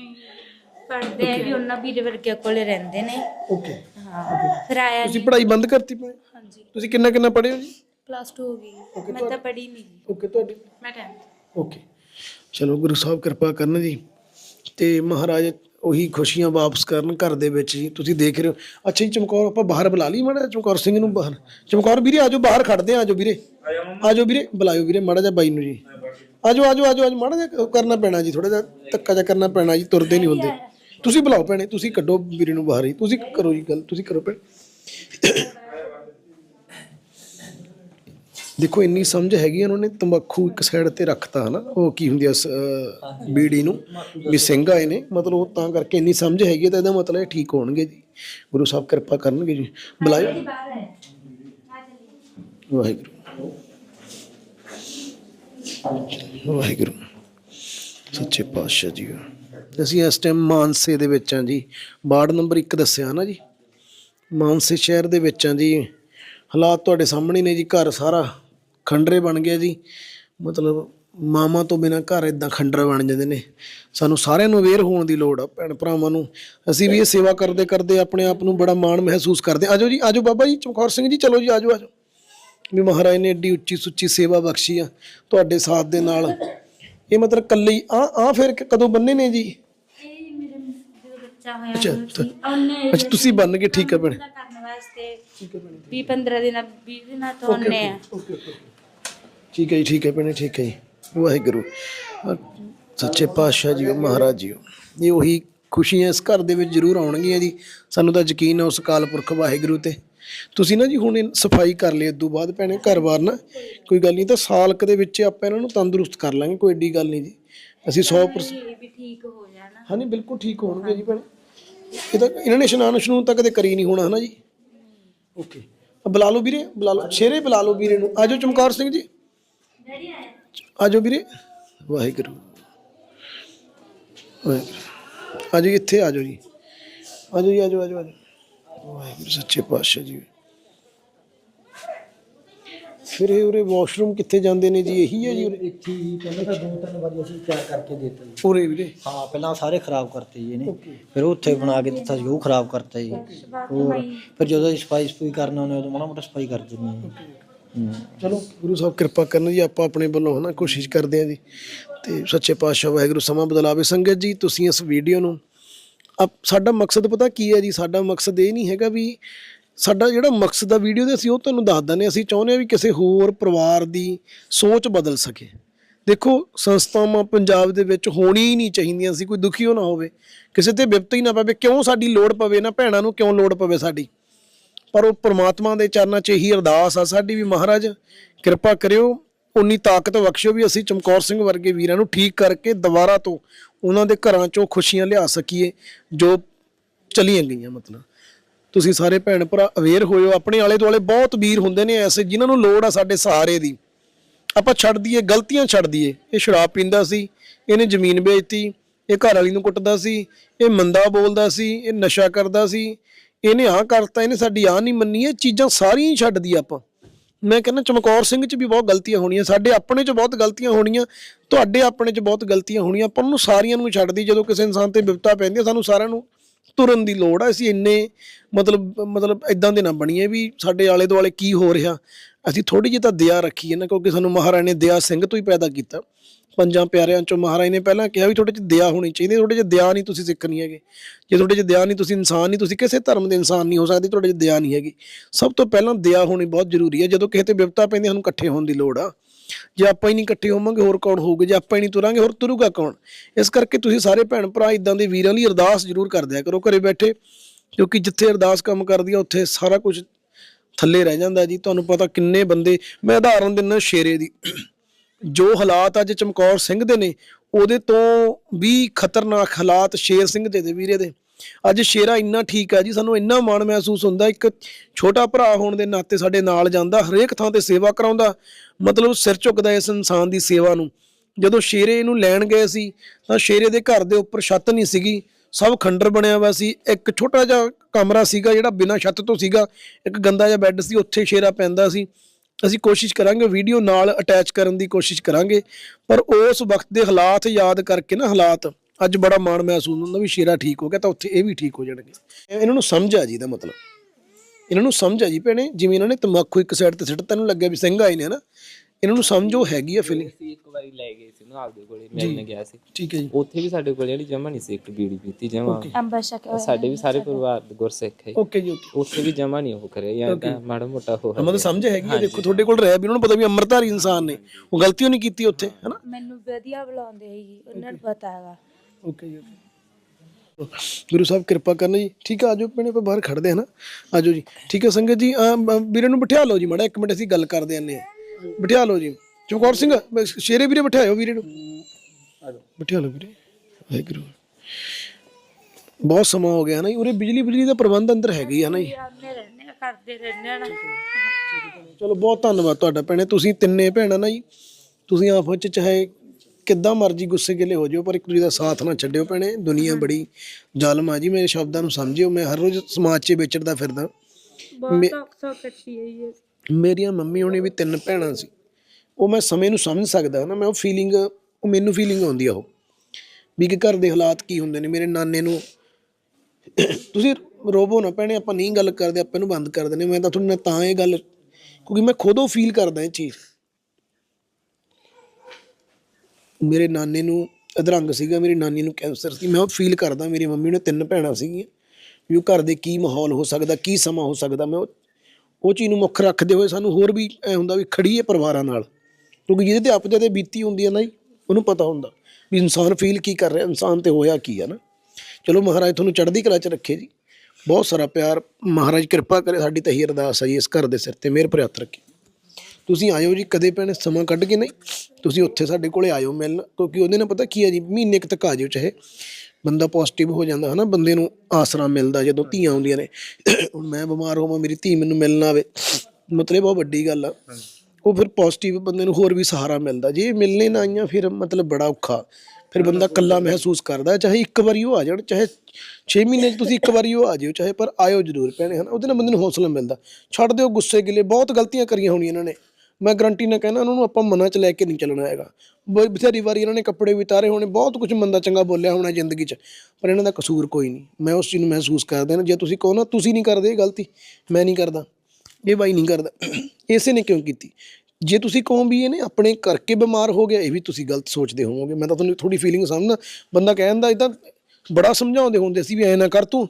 ਪੜਦੇ ਆ ਵੀ ਉਹਨਾਂ ਵੀਰੇ ਵਰਗੇ ਕੋਲੇ ਰਹਿੰਦੇ ਨੇ। ਓਕੇ। ਹਾਂ ਫਿਰ ਆਇਆ ਤੁਸੀਂ ਪੜ੍ਹਾਈ ਬੰਦ ਕਰਤੀ ਭੈਣੇ? ਹਾਂਜੀ। ਤੁਸੀਂ ਕਿੰਨਾ ਕਿੰਨਾ ਪੜ੍ਹੇ ਹੋ ਜੀ? ਪਲੱਸ 2 ਹੋ ਗਈ। ਮੈਂ ਤਾਂ ਪੜ੍ਹੀ ਨਹੀਂ। ਜੀ ਓਕੇ ਤੁਹਾਡੀ ਮੈਂ 10th ਓਕੇ ਚਲੋ ਗੁਰੂ ਸਾਹਿਬ ਕਿਰਪਾ ਕਰਨ ਜੀ। ਤੇ ਮਹਾਰਾਜ ਉਹੀ ਖੁਸ਼ੀਆਂ ਵਾਪਸ ਕਰਨ ਘਰ ਦੇ ਵਿੱਚ ਜੀ। ਤੁਸੀਂ ਦੇਖ ਰਹੇ ਹੋ। ਅੱਛਾ ਜੀ ਚਮਕੌਰ ਆਪਾਂ ਬਾਹਰ ਬੁਲਾ ਲਈ ਮਾੜਾ ਜਿਹਾ ਚਮਕੌਰ ਸਿੰਘ ਨੂੰ ਬਾਹਰ। ਚਮਕੌਰ ਵੀਰੇ ਆਜੋ ਬਾਹਰ ਖੜਦੇ ਆ ਆਜੋ ਵੀਰੇ। ਆਜੋ ਵੀਰੇ ਬੁਲਾਇਓ ਵੀਰੇ ਮਾੜਾ ਜਿਹਾ ਬਾਈ ਨੂੰ ਜੀ। ਆਜੋ ਆਜੋ ਆਜੋ ਆਜੋ ਮਾੜਾ ਜਿਹਾ ਕਰਨਾ ਪੈਣਾ ਜੀ ਥੋੜਾ ਜਿਹਾ ਧੱਕਾ ਜਿਹਾ ਕਰਨਾ ਪੈਣਾ ਜੀ ਤੁਰਦੇ ਨਹੀਂ ਹੁੰਦੇ। ਤੁਸੀਂ ਬੁਲਾਓ ਭੈਣੇ ਤੁਸੀਂ ਕੱਢੋ ਵੀਰੇ ਨੂੰ ਬਾਹਰ ਹੀ ਤੁਸੀਂ ਕਰੋ ਜੀ ਗੱਲ ਤੁਸੀਂ ਕਰੋ ਭੈਣ। ਦੇਖੋ ਇੰਨੀ ਸਮਝ ਹੈਗੀ ਆ, ਉਹਨਾਂ ਨੇ ਤੰਬਾਕੂ ਇੱਕ ਸਾਈਡ ਤੇ ਰੱਖਤਾ ਹਨਾ? ਉਹ ਕੀ ਹੁੰਦੀ ਆ ਬੀੜੀ ਨੂੰ? ਵੀ ਸਿੰਘ ਆਏ ਨੇ ਮਤਲਬ ਉਹ ਤਾਂ ਕਰਕੇ ਇੰਨੀ ਸਮਝ ਹੈਗੀ ਆ ਤਾਂ ਇਹਦਾ ਮਤਲਬ ਇਹ ਠੀਕ ਹੋਣਗੇ ਜੀ। ਗੁਰੂ ਸਾਹਿਬ ਕਿਰਪਾ ਕਰਨਗੇ ਜੀ। ਬੁਲਾਇਓ। ਵਾਹਿਗੁਰੂ। ਵਾਹਿਗੁਰੂ। ਸੱਚੇ ਪਾਤਸ਼ਾਹ ਜੀ ਅਸੀਂ ਇਸ ਟਾਈਮ ਮਾਨਸੇ ਦੇ ਵਿੱਚ ਹਾਂ ਜੀ। ਵਾਰਡ ਨੰਬਰ 1 ਦੱਸਿਆ ਨਾ ਜੀ। ਮਾਨਸੇ ਸ਼ਹਿਰ ਦੇ ਵਿੱਚ ਹਾਂ ਜੀ। ਹਾਲਾਤ ਤੁਹਾਡੇ ਸਾਹਮਣੇ ਨੇ ਜੀ ਘਰ ਸਾਰਾ। ਖੰਡਰੇ ਬਣ ਗਿਆ ਜੀ। ਮਤਲਬ ਮਾਮਾ ਤੋਂ ਬਿਨਾ ਘਰ ਇਦਾਂ ਖੰਡਰ ਬਣ ਜਾਂਦੇ ਨੇ। ਸਾਨੂੰ ਸਾਰਿਆਂ ਨੂੰ ਅਵੇਅਰ ਹੋਣ ਦੀ ਲੋੜ ਆ ਭੈਣ ਭਰਾਵਾਂ ਨੂੰ। ਅਸੀਂ ਵੀ ਇਹ ਸੇਵਾ ਕਰਦੇ ਕਰਦੇ ਆਪਣੇ ਆਪ ਨੂੰ ਬੜਾ ਮਾਣ ਮਹਿਸੂਸ ਕਰਦੇ। ਆਜੋ ਜੀ ਆਜੋ ਬਾਬਾ ਜੀ ਚਮਕੌਰ ਸਿੰਘ ਜੀ ਚਲੋ ਜੀ ਆਜੋ ਆਜੋ। ਵੀ ਮਹਾਰਾਜ ਨੇ ਏਡੀ ਉੱਚੀ ਸੁੱਚੀ ਸੇਵਾ ਬਖਸ਼ੀ ਆ ਤੁਹਾਡੇ ਸਾਥ ਦੇ ਨਾਲ। ਇਹ ਮਤਲਬ ਕੱਲੀ ਆ ਆ ਫਿਰ ਕਦੋਂ ਬੰਨੇ ਨੇ ਜੀ? ਇਹ ਮੇਰੇ ਜਦੋਂ ਬੱਚਾ ਹੋਇਆ ਅੱਛਾ, ਉਹਨੇ ਤੁਸੀਂ ਬੰਨ ਕੇ ਠੀਕ ਆ ਭੈਣੇ। ਕਰਨ ਵਾਸਤੇ 20 15 ਦਿਨਾਂ 20 ਦਿਨਾਂ ਤੋਂ ਉਹਨੇ ਆ। ਠੀਕ ਹੈ ਜੀ ਠੀਕ ਹੈ ਭੈਣੇ ਠੀਕ ਹੈ ਜੀ। ਵਾਹਿਗੁਰੂ। ਸੱਚੇ ਪਾਤਸ਼ਾਹ ਜੀ ਮਹਾਰਾਜ ਜੀ ਇਹ ਉਹੀ ਖੁਸ਼ੀਆਂ ਇਸ ਘਰ ਦੇ ਵਿੱਚ ਜ਼ਰੂਰ ਆਉਣਗੀਆਂ ਜੀ। ਸਾਨੂੰ ਤਾਂ ਯਕੀਨ ਹੈ ਉਸ ਅਕਾਲ ਪੁਰਖ ਵਾਹਿਗੁਰੂ ਤੇ। ਤੁਸੀਂ ਨਾ ਜੀ ਹੁਣ ਸਫ਼ਾਈ ਕਰ ਲਈ ਤੋਂ ਬਾਅਦ ਭੈਣੇ ਘਰ-ਬਾਰ ਨਾ। ਕੋਈ ਗੱਲ ਨਹੀਂ ਤਾਂ ਸਾਲਕ ਦੇ ਵਿੱਚ ਆਪਾਂ ਇਹਨਾਂ ਨੂੰ ਤੰਦਰੁਸਤ ਕਰ ਲਾਂਗੇ ਕੋਈ ਏਡੀ ਗੱਲ ਨਹੀਂ ਜੀ। ਅਸੀਂ 100% ਇਹ ਵੀ ਠੀਕ ਹੋ ਜਾਣਾ। ਹਾਂਜੀ ਬਿਲਕੁਲ ਠੀਕ ਹੋਣਗੇ ਜੀ ਭੈਣੇ। ਇਹ ਤਾਂ ਇਹਨਾਂ ਨੇ ਇਸ਼ਨਾਨ ਇਸ਼ਨੂਨ ਤਾਂ ਕਦੇ ਕਰੀ ਨਹੀਂ ਹੋਣਾ ਹਨਾ ਜੀ? ਓਕੇ। ਬੁਲਾ ਲਓ ਵੀਰੇ ਬੁਲਾ ਲਓ। ਸ਼ੇਰੇ ਬੁਲਾ ਲਓ ਵੀਰੇ ਨੂੰ। ਆਜੋ ਚਮਕੌਰ ਸਿੰਘ ਜੀ। ਡੈਡੀ ਆਇਆ ਆਜੋ ਵੀਰੇ। ਵਾਹਿਗੁਰੂ। ਵਾਹਿਗੁਰੂ। ਆਜੋ ਜੀ, ਇੱਥੇ ਆਜੋ ਜੀ। ਆਜੋ ਜੀ ਆਜੋ ਆਜੋ ਆਜੋ। ਵਾਹਿਗੁਰੂ ਸੱਚੇ ਪਾਤਸ਼ਾਹ ਜੀ। ਫਿਰ ਇਹ ਉਰੇ ਵਾਸ਼ਰੂਮ ਕਿੱਥੇ ਜਾਂਦੇ ਨੇ ਜੀ? ਇਹੀ ਹੈ ਜੀ ਉਰੇ? ਇੱਥੇ ਹੀ ਪਹਿਲਾਂ ਤਾਂ ਦੋ ਤਿੰਨ ਵਾਰੀ ਅਸੀਂ ਤਿਆਰ ਕਰਕੇ ਦਿੱਤਾ ਜੀ। ਉਰੇ ਵੀਰੇ? ਹਾਂ ਪਹਿਲਾਂ ਸਾਰੇ ਖਰਾਬ ਕਰਤੇ ਜੀ ਇਹਨੇ। ਫਿਰ ਉੱਥੇ ਬਣਾ ਕੇ ਦਿੱਤਾ ਸੀ ਉਹ ਖਰਾਬ ਕਰਤਾ ਜੀ। ਹੋਰ ਫਿਰ ਜਦੋਂ ਅਸੀਂ ਸਫ਼ਾਈ ਸਫੂਈ ਕਰਨ ਆਉਂਦੇ ਉਦੋਂ ਮਾੜਾ ਮੋਟਾ ਸਫ਼ਾਈ ਕਰ ਦਿੰਦੇ ਹੂੰ। ਚਲੋ, ਗੁਰੂ ਸਾਹਿਬ ਕਿਰਪਾ ਕਰਨ ਜੀ, ਆਪਾਂ ਆਪਣੇ ਵੱਲੋਂ ਹਨਾ ਕੋਸ਼ਿਸ਼ ਕਰਦੇ ਹਾਂ ਜੀ। ਤੇ ਸੱਚੇ ਪਾਤਸ਼ਾਹ ਵਾਹਿਗੁਰੂ, ਸਮਾਂ ਬਦਲਾਵੇ। ਸੰਗਤ ਜੀ, ਤੁਸੀਂ ਇਸ ਵੀਡੀਓ ਨੂੰ ਆਪ- ਸਾਡਾ ਮਕਸਦ ਪਤਾ ਕੀ ਹੈ ਜੀ? ਸਾਡਾ ਮਕਸਦ ਇਹ ਨਹੀਂ ਹੈਗਾ ਵੀ ਸਾਡਾ ਜਿਹੜਾ ਮਕਸਦ ਆ ਵੀਡੀਓ ਦੇ, ਅਸੀਂ ਉਹ ਤੁਹਾਨੂੰ ਦੱਸ ਦਿੰਦੇ ਅਸੀਂ ਚਾਹੁੰਦੇ ਹਾਂ ਵੀ ਕਿਸੇ ਹੋਰ ਪਰਿਵਾਰ ਦੀ ਸੋਚ ਬਦਲ ਸਕੇ। ਦੇਖੋ, ਸੰਸਥਾਵਾਂ ਪੰਜਾਬ ਦੇ ਵਿੱਚ ਹੋਣੀ ਹੀ ਨਹੀਂ ਚਾਹੀਦੀਆਂ ਸੀ, ਕੋਈ ਦੁਖੀ ਹੋ ਨਾ ਹੋਵੇ। ਕਿਸੇ ਤੇ ਵਿਪਤ ਹੀ ਨਾ ਪਵੇ, ਕਿਉਂ ਸਾਡੀ ਲੋੜ ਪਵੇ ਨਾ ਭੈਣਾਂ ਨੂੰ ਕਿਉਂ ਲੋੜ ਪਵੇ ਸਾਡੀ? ਪਰ ਉਹ ਪ੍ਰਮਾਤਮਾ ਦੇ ਚਰਨਾਂ 'ਚ ਇਹੀ ਅਰਦਾਸ ਆ, ਸਾਡੀ ਵੀ ਮਹਾਰਾਜ, ਕਿਰਪਾ ਕਰਿਓ, ਉਨੀ ਤਾਕਤ ਬਖਸ਼ਿਓ ਵੀ ਅਸੀਂ ਚਮਕੌਰ ਸਿੰਘ ਵਰਗੇ ਵੀਰਾਂ ਨੂੰ ਠੀਕ ਕਰਕੇ ਦੁਬਾਰਾ ਤੋਂ ਉਹਨਾਂ ਦੇ ਘਰਾਂ 'ਚੋਂ ਖੁਸ਼ੀਆਂ ਲਿਆ ਸਕੀਏ, ਜੋ ਚਲੀਆਂ ਗਈਆਂ ਮਤਲਬ। ਤੁਸੀਂ ਸਾਰੇ ਭੈਣ ਭਰਾ ਅਵੇਅਰ ਹੋਇਓ, ਆਪਣੇ ਆਲੇ ਦੁਆਲੇ ਬਹੁਤ ਵੀਰ ਹੁੰਦੇ ਨੇ ਐਸੇ ਜਿਨ੍ਹਾਂ ਨੂੰ ਲੋੜ ਆ ਸਾਡੇ ਸਹਾਰੇ ਦੀ। ਆਪਾਂ ਛੱਡ ਦਈਏ, ਗਲਤੀਆਂ ਛੱਡ ਦਈਏ। ਇਹ ਸ਼ਰਾਬ ਪੀਂਦਾ ਸੀ, ਇਹਨੇ ਜ਼ਮੀਨ ਵੇਚਤੀ, ਇਹ ਘਰ ਵਾਲੀ ਨੂੰ ਕੁੱਟਦਾ ਸੀ, ਇਹ ਮੰਦਾ ਬੋਲਦਾ ਸੀ, ਇਹ ਨਸ਼ਾ ਕਰਦਾ ਸੀ ਇਹਨੇ ਆਹ ਕਰਤਾ, ਇਹਨੇ ਸਾਡੀ ਆਹ ਨਹੀਂ ਮੰਨੀ, ਇਹ ਚੀਜ਼ਾਂ ਸਾਰੀਆਂ ਹੀ ਛੱਡ ਦਈਏ ਆਪਾਂ। ਮੈਂ ਕਹਿੰਦਾ ਚਮਕੌਰ ਸਿੰਘ 'ਚ ਵੀ ਬਹੁਤ ਗਲਤੀਆਂ ਹੋਣੀਆਂ, ਸਾਡੇ ਆਪਣੇ 'ਚ ਬਹੁਤ ਗਲਤੀਆਂ ਹੋਣੀਆਂ, ਤੁਹਾਡੇ ਆਪਣੇ 'ਚ ਬਹੁਤ ਗਲਤੀਆਂ ਹੋਣੀਆਂ, ਆਪਾਂ ਉਹਨੂੰ ਸਾਰੀਆਂ ਨੂੰ ਛੱਡ ਦੀ ਜਦੋਂ ਕਿਸੇ ਇਨਸਾਨ ਤੇ ਵਿਪਤਾ ਪੈਂਦੀ ਹੈ, ਸਾਨੂੰ ਸਾਰਿਆਂ ਨੂੰ ਤੁਰਨ ਦੀ ਲੋੜ ਆ, ਅਸੀਂ ਇੰਨੇ ਮਤਲਬ ਮਤਲਬ ਇਦਾਂ ਦੇ ਨਾ ਬਣੀਏ ਵੀ ਸਾਡੇ ਆਲੇ ਦੁਆਲੇ ਕੀ ਹੋ ਰਿਹਾ। ਅਸੀਂ ਥੋੜੀ ਜਿਹੀ ਤਾਂ ਦਇਆ ਰੱਖੀ ਹੈ ਨਾ, ਕਿਉਂਕਿ ਸਾਨੂੰ ਮਹਾਰਾਜ ਨੇ ਦਇਆ ਸਿੰਘ ਤੋਂ ਹੀ ਪੈਦਾ ਕੀਤਾ। ਪੰਜਾਂ ਪਿਆਰਿਆਂ ਚੋਂ ਮਹਾਰਾਜ ਨੇ ਪਹਿਲਾਂ ਕਿਹਾ ਵੀ ਤੁਹਾਡੇ 'ਚ ਦਇਆ ਹੋਣੀ ਚਾਹੀਦੀ ਤੁਹਾਡੇ 'ਚ ਦਇਆ ਨਹੀਂ ਤੁਸੀਂ ਸਿੱਖ ਨਹੀਂ ਹੈਗੇ। ਜੇ ਤੁਹਾਡੇ 'ਚ ਦਇਆ ਨਹੀਂ, ਤੁਸੀਂ ਇਨਸਾਨ ਨਹੀਂ, ਤੁਸੀਂ ਕਿਸੇ ਧਰਮ ਦੇ ਇਨਸਾਨ ਨਹੀਂ ਹੋ ਸਕਦੇ ਤੁਹਾਡੇ 'ਚ ਦਇਆ ਨਹੀਂ ਹੈਗੀ। ਸਭ ਤੋਂ ਪਹਿਲਾਂ ਦਇਆ ਹੋਣੀ ਬਹੁਤ ਜ਼ਰੂਰੀ ਹੈ, ਜਦੋਂ ਕਿਸੇ ਤੇ ਵਿਪਤਾ ਪੈਂਦੀ ਸਾਨੂੰ ਇਕੱਠੇ ਹੋਣ ਦੀ ਲੋੜ ਆ। ਜੇ ਆਪਾਂ ਹੀ ਨਹੀਂ ਇਕੱਠੇ ਹੋਵਾਂਗੇ, ਹੋਰ ਕੌਣ ਹੋਊਗਾ? ਜੇ ਆਪਾਂ ਹੀ ਨਹੀਂ ਤੁਰਾਂਗੇ, ਹੋਰ ਤੁਰੂਗਾ ਕੌਣ? ਇਸ ਕਰਕੇ ਤੁਸੀਂ ਸਾਰੇ ਭੈਣ ਭਰਾ ਇਦਾਂ ਦੇ ਵੀਰਾਂ ਲਈ ਅਰਦਾਸ ਜ਼ਰੂਰ ਕਰਦਿਆ ਕਰੋ, ਘਰੇ ਬੈਠੇ, ਕਿਉਂਕਿ ਜਿੱਥੇ ਅਰਦਾਸ ਕੰਮ ਕਰਦੀ ਆ, ਉੱਥੇ ਸਾਰਾ ਕੁਝ ਥੱਲੇ ਰਹਿ ਜਾਂਦਾ ਜੀ। ਤੁਹਾਨੂੰ ਪਤਾ ਕਿੰਨੇ ਬੰਦੇ, ਮੈਂ ਉਦਾਹਰਨ ਦਿੰਦਾ ਸ਼ੇਰੇ ਦੀ। ਜੋ ਹਾਲਾਤ ਅੱਜ ਚਮਕੌਰ ਸਿੰਘ ਦੇ ਨੇ, ਉਹਦੇ ਤੋਂ ਵੀ ਖਤਰਨਾਕ ਹਾਲਾਤ ਸ਼ੇਰ ਸਿੰਘ ਦੇ ਦੇ ਵੀਰੇ ਦੇ। ਅੱਜ ਸ਼ੇਰਾ ਇੰਨਾ ਠੀਕ ਆ ਜੀ, ਸਾਨੂੰ ਇੰਨਾ ਮਾਣ ਮਹਿਸੂਸ ਹੁੰਦਾ, ਇੱਕ ਛੋਟਾ ਭਰਾ ਹੋਣ ਦੇ ਨਾਤੇ ਸਾਡੇ ਨਾਲ ਜਾਂਦਾ, ਹਰੇਕ ਥਾਂ ਤੇ ਸੇਵਾ ਕਰਾਉਂਦਾ, ਮਤਲਬ ਸਿਰ ਝੁਕਦਾ ਇਸ ਇਨਸਾਨ ਦੀ ਸੇਵਾ ਨੂੰ। ਜਦੋਂ ਸ਼ੇਰੇ ਨੂੰ ਲੈਣ ਗਏ ਸੀ, ਤਾਂ ਸ਼ੇਰੇ ਦੇ ਘਰ ਦੇ ਉੱਪਰ ਛੱਤ ਨਹੀਂ ਸੀਗੀ, ਸਭ ਖੰਡਰ ਬਣਿਆ ਹੋਇਆ ਸੀ, ਇੱਕ ਛੋਟਾ ਜਿਹਾ ਕਮਰਾ ਸੀਗਾ, ਜਿਹੜਾ ਬਿਨਾਂ ਛੱਤ ਤੋਂ ਸੀਗਾ, ਇੱਕ ਗੰਦਾ ਜਿਹਾ ਬੈੱਡ ਸੀ, ਉੱਥੇ ਸ਼ੇਰਾ ਪੈਂਦਾ ਸੀ। ਅਸੀਂ ਕੋਸ਼ਿਸ਼ ਕਰਾਂਗੇ, ਵੀਡੀਓ ਨਾਲ ਅਟੈਚ ਕਰਨ ਦੀ ਕੋਸ਼ਿਸ਼ ਕਰਾਂਗੇ, ਪਰ ਉਸ ਵਕਤ ਦੇ ਹਾਲਾਤ ਯਾਦ ਕਰਕੇ ਨਾ, ਹਾਲਾਤ ਅੱਜ ਬੜਾ ਮਾਣ ਮਹਿਸੂਸ ਹੁੰਦਾ ਵੀ ਸ਼ੇਰਾ ਠੀਕ ਹੋ ਗਿਆ ਤਾਂ ਉੱਥੇ ਇਹ ਵੀ ਠੀਕ ਹੋ ਜਾਣਗੇ। ਇਹ- ਇਹਨਾਂ ਨੂੰ ਸਮਝ ਆ ਜੀ ਦਾ ਮਤਲਬ। ਇਹਨਾਂ ਨੂੰ ਸਮਝ ਆ ਜੀ ਭੈਣੇ ਜਿਵੇਂ ਇਹਨਾਂ ਨੇ ਤਮਾਕੂ ਇੱਕ ਸਾਈਡ ਤੇ ਸਿੱਟ ਤੈਨੂੰ ਲੱਗਿਆ ਵੀ ਸਿੰਘ ਆਏ ਨੇ ਨਾ ਇਹਨਾਂ ਨੂੰ ਸਮਝੋ ਹੈਗੀ ਆ ਫੀਲਿੰਗ ਅਸੀਂ ਇੱਕ ਵਾਰੀ ਲੈ ਗਏ ਸੀ ਨਾ ਆਪਦੇ ਕੋਲੇ ਮਿਲਣ ਗਿਆ ਸੀ। ਠੀਕ ਹੈ ਜੀ। ਉੱਥੇ ਵੀ ਸਾਡੇ ਕੋਲੇ ਜਿਹੜੀ ਜਮਾ ਨਹੀਂ ਸੀ ਇੱਕ ਬੀੜੀ ਪੀਤੀ ਜਮਾ ਅੰਬਰ ਛਕਿਆ ਹੋਇਆ ਸਾਡੇ ਵੀ ਸਾਰੇ ਪਰਿਵਾਰ ਦੇ ਗੁਰਸਿੱਖ ਹੈ। ਓਕੇ ਜੀ ਓਕੇ। ਉੱਥੇ ਵੀ ਜਮਾ ਨਹੀਂ ਉਹ ਕਰਿਆ ਜਾਂ ਤਾਂ ਮਾੜਾ ਮੋਟਾ ਹੋ ਮਤਲਬ ਸਮਝ ਹੈਗੀ ਆ ਦੇਖੋ ਤੁਹਾਡੇ ਕੋਲ ਰਹਿ ਵੀ ਉਹਨਾਂ ਨੂੰ ਪਤਾ ਵੀ ਅੰਮ੍ਰਿਤਧਾਰੀ ਇਨਸਾਨ ਨੇ। ਉਹ ਗਲਤੀ ਨਹੀਂ ਕੀਤੀ ਉੱਥੇ ਹੈਨਾ? ਮੈਨੂੰ ਵਧੀਆ ਬੁਲਾਉਂਦੇ ਸੀ ਉਹਨਾਂ ਨੂੰ ਪਤਾ ਹੈਗਾ। ਓਕੇ ਜੀ. ਗੁਰੂ ਸਾਹਿਬ ਕਿਰਪਾ ਕਰਨਾ ਜੀ। ਠੀਕ ਆ ਆਜੋ ਭੈਣੇ ਆਪਾਂ ਬਾਹਰ ਖੜਦੇ ਹਾਂ ਨਾ। ਆਜੋ ਜੀ। ਠੀਕ ਹੈ ਸੰਗਤ ਜੀ ਆ ਵੀਰੇ ਨੂੰ ਬਿਠਾ ਲਓ ਜੀ ਮਾੜਾ ਇੱਕ ਮਿੰਟ ਅਸੀਂ ਗੱਲ ਕਰਦੇ ਆਨੇ ਆ ਬਿਠਾ ਲਓ ਜੀ। ਚਮਕੌਰ ਸਿੰਘ ਸ਼ੇਰੇ ਵੀਰੇ ਬਿਠਾਇਓ ਵੀਰੇ ਨੂੰ। ਬਿਠਾ ਲਓ ਵੀਰੇ। ਵਾਹਿਗੁਰੂ। ਬਹੁਤ ਸਮਾਂ ਹੋ ਗਿਆ ਨਾ ਜੀ। ਉਰੇ ਬਿਜਲੀ ਬਿਜਲੀ ਦਾ ਪ੍ਰਬੰਧ ਅੰਦਰ ਹੈਗਾ ਹੀ ਆ ਨਾ ਜੀ। ਆਉਂਦੇ ਰਹਿੰਦੇ ਆ ਕਰਦੇ ਰਹਿੰਦੇ ਆ ਨਾ। ਚਲੋ ਬਹੁਤ ਧੰਨਵਾਦ ਤੁਹਾਡਾ ਭੈਣੇ। ਤੁਸੀਂ ਤਿੰਨੇ ਭੈਣਾਂ ਨਾ ਜੀ। ਤੁਸੀਂ ਆਪਸ ਵਿੱਚ ਚਾਹੇ ਕਿੱਦਾਂ ਮਰਜ਼ੀ ਗੁੱਸੇ ਗਿਲੇ ਹੋ ਜਿਓ ਪਰ ਇੱਕ ਦੂਜੇ ਦਾ ਸਾਥ ਨਾ ਛੱਡਿਓ ਭੈਣੇ। ਦੁਨੀਆ ਬੜੀ ਜ਼ਾਲਮ ਆ ਜੀ ਮੇਰੇ ਸ਼ਬਦਾਂ ਨੂੰ ਸਮਝਿਓ। ਮੈਂ ਹਰ ਰੋਜ਼ ਸਮਾਜ 'ਚ ਵਿਚਰਦਾ ਫਿਰਦਾ। ਬਹੁਤ ਔਖਾ ਕੱਟੀ ਹੈ ਇਹ। ਮੇਰੀਆਂ ਮੰਮੀ ਹੋਣੀ ਵੀ ਤਿੰਨ ਭੈਣਾਂ ਸੀ। ਉਹ ਮੈਂ ਸਮੇਂ ਨੂੰ ਸਮਝ ਸਕਦਾ ਨਾ ਮੈਂ ਉਹ ਫੀਲਿੰਗ ਉਹ ਮੈਨੂੰ ਫੀਲਿੰਗ ਆਉਂਦੀ ਆ ਉਹ। ਵੀ ਕਿ ਘਰ ਦੇ ਹਾਲਾਤ ਕੀ ਹੁੰਦੇ ਨੇ ਮੇਰੇ ਨਾਨੇ ਨੂੰ। ਤੁਸੀਂ ਰੋਬੋ ਨਾ ਭੈਣੇ ਆਪਾਂ ਨਹੀਂ ਗੱਲ ਕਰਦੇ ਆਪਾਂ ਇਹਨੂੰ ਬੰਦ ਕਰ ਦਿੰਦੇ ਮੈਂ ਤਾਂ ਤੁਹਾਨੂੰ ਤਾਂ ਇਹ ਗੱਲ ਕਿਉਂਕਿ ਮੈਂ ਖੁਦ ਉਹ ਫੀਲ ਕਰਦਾ ਇਹ ਚੀਜ਼। ਮੇਰੇ ਨਾਨੇ ਨੂੰ ਅਧਰੰਗ ਸੀਗਾ, ਮੇਰੀ ਨਾਨੀ ਨੂੰ ਕੈਂਸਰ ਸੀ। ਮੈਂ ਉਹ ਫੀਲ ਕਰਦਾ, ਮੇਰੀ ਮੰਮੀ ਨੇ ਤਿੰਨ ਭੈਣਾਂ ਸੀਗੀਆਂ ਵੀ ਉਹ ਘਰ ਦੇ ਕੀ ਮਾਹੌਲ ਹੋ ਸਕਦਾ, ਕੀ ਸਮਾਂ ਹੋ ਸਕਦਾ। ਮੈਂ ਉਹ ਉਹ ਚੀਜ਼ ਨੂੰ ਮੁੱਖ ਰੱਖਦੇ ਹੋਏ ਸਾਨੂੰ ਹੋਰ ਵੀ ਐ ਹੁੰਦਾ ਵੀ ਖੜੀਏ ਪਰਿਵਾਰਾਂ ਨਾਲ। ਕਿਉਂਕਿ ਜਿਹਦੇ ਤੇ ਆਪਦੇ ਤੇ ਬੀਤੀ ਹੁੰਦੀ ਹੈ ਨਾ ਜੀ, ਉਹਨੂੰ ਪਤਾ ਹੁੰਦਾ ਵੀ ਇਨਸਾਨ ਫੀਲ ਕੀ ਕਰ ਰਿਹਾ, ਇਨਸਾਨ ਤੇ ਹੋਇਆ ਕੀ ਹੈ ਨਾ। ਚਲੋ ਮਹਾਰਾਜ, ਤੁਹਾਨੂੰ ਚੜ੍ਹਦੀ ਕਲਾ 'ਚ ਰੱਖੇ ਜੀ। ਬਹੁਤ ਸਾਰਾ ਪਿਆਰ। ਮਹਾਰਾਜ ਕਿਰਪਾ ਕਰੇ ਸਾਡੀ ਤਹੀ ਅਰਦਾਸ ਹੈ ਜੀ, ਇਸ ਘਰ ਦੇ ਸਿਰ ਤੇ ਮਿਹਰ ਭਰੇ ਰੱਖੇ। ਤੁਸੀਂ ਆਇਓ ਜੀ, ਕਦੇ ਭੈਣੇ ਸਮਾਂ ਕੱਢ ਕੇ ਨਹੀਂ? ਤੁਸੀਂ ਉੱਥੇ ਸਾਡੇ ਕੋਲੇ ਆਇਓ ਮਿਲਣ, ਕਿਉਂਕਿ ਉਹਦੇ ਨਾਲ ਪਤਾ ਕੀ ਹੈ ਜੀ, ਮਹੀਨੇ ਕੁ ਤੱਕ ਆ ਜਿਓ ਚਾਹੇ। ਬੰਦਾ ਪੋਜ਼ਿਟਿਵ ਹੋ ਜਾਂਦਾ ਹਨਾ, ਬੰਦੇ ਨੂੰ ਆਸਰਾ ਮਿਲਦਾ ਜਦੋਂ ਧੀਆਂ ਆਉਂਦੀਆਂ ਨੇ। ਹੁਣ ਮੈਂ ਬਿਮਾਰ ਹੋਵਾਂ, ਮੇਰੀ ਧੀ ਮੈਨੂੰ ਮਿਲਣ ਆਵੇ, ਮਤਲਬ ਇਹ ਬਹੁਤ ਵੱਡੀ ਗੱਲ ਆ। ਉਹ ਫਿਰ ਪੋਜ਼ਿਟਿਵ ਬੰਦੇ ਨੂੰ ਹੋਰ ਵੀ ਸਹਾਰਾ ਮਿਲਦਾ। ਜੇ ਮਿਲਣੇ ਨਾ ਆਈਆਂ, ਫਿਰ ਮਤਲਬ ਬੜਾ ਔਖਾ। ਫਿਰ ਬੰਦਾ ਇਕੱਲਾ ਮਹਿਸੂਸ ਕਰਦਾ, ਚਾਹੇ ਇੱਕ ਵਾਰੀ ਉਹ ਆ ਜਾਣ, ਚਾਹੇ 6 ਮਹੀਨੇ 'ਚ ਤੁਸੀਂ ਇੱਕ ਵਾਰੀ ਉਹ ਆ ਜਿਓ, ਚਾਹੇ ਪਰ ਆਇਓ ਜ਼ਰੂਰ ਭੈਣੇ, ਹਨਾ। ਉਹਦੇ ਨਾਲ ਬੰਦੇ ਨੂੰ ਹੌਸਲਾ ਮਿਲਦਾ। ਛੱਡ ਦਿਓ ਗੁੱਸੇ ਗਿਲੇ, ਬਹੁਤ ਗਲਤੀਆਂ ਕਰੀਆਂ ਹੋਣੀਆਂ ਇਹਨਾਂ ਨੇ। ਮੈਂ ਗਰੰਟੀ ਨਾਲ ਕਹਿੰਦਾ ਉਹਨਾਂ ਨੂੰ ਆਪਾਂ ਮਨਾਂ 'ਚ ਲੈ ਕੇ ਨਹੀਂ ਚੱਲਣਾ ਹੈਗਾ। ਬ- ਬਥੇਰੀ ਵਾਰੀ ਇਹਨਾਂ ਨੇ ਕੱਪੜੇ ਵੀ ਉਤਾਰੇ ਹੋਣੇ, ਬਹੁਤ ਕੁਝ ਮੰਦਾ ਚੰਗਾ ਬੋਲਿਆ ਹੋਣਾ ਜ਼ਿੰਦਗੀ 'ਚ, ਪਰ ਇਹਨਾਂ ਦਾ ਕਸੂਰ ਕੋਈ ਨਹੀਂ। ਮੈਂ ਉਸ ਚੀਜ਼ ਨੂੰ ਮਹਿਸੂਸ ਕਰਦਾ ਨਾ ਜੇ ਤੁਸੀਂ ਕਹੋ ਨਾ, ਤੁਸੀਂ ਨਹੀਂ ਕਰਦੇ ਇਹ ਗਲਤੀ, ਮੈਂ ਨਹੀਂ ਕਰਦਾ, ਇਹ ਬਾਈ ਨਹੀਂ ਕਰਦਾ। ਇਸੇ ਨੇ ਕਿਉਂ ਕੀਤੀ? ਜੇ ਤੁਸੀਂ ਕਹੋ ਵੀ ਇਹਨੇ ਆਪਣੇ ਕਰਕੇ ਬਿਮਾਰ ਹੋ ਗਿਆ, ਇਹ ਵੀ ਤੁਸੀਂ ਗਲਤ ਸੋਚਦੇ ਹੋਵੋਗੇ। ਮੈਂ ਤਾਂ ਤੁਹਾਨੂੰ ਥੋੜੀ ਫੀਲਿੰਗ ਸਮਝਦਾ, ਬੰਦਾ ਕਹਿੰਦਾ ਇਦਾਂ ਬੜਾ ਸਮਝਾਉਂਦੇ ਹੁੰਦੇ ਸੀ ਵੀ ਐ ਨਾ ਕਰ ਤੂੰ।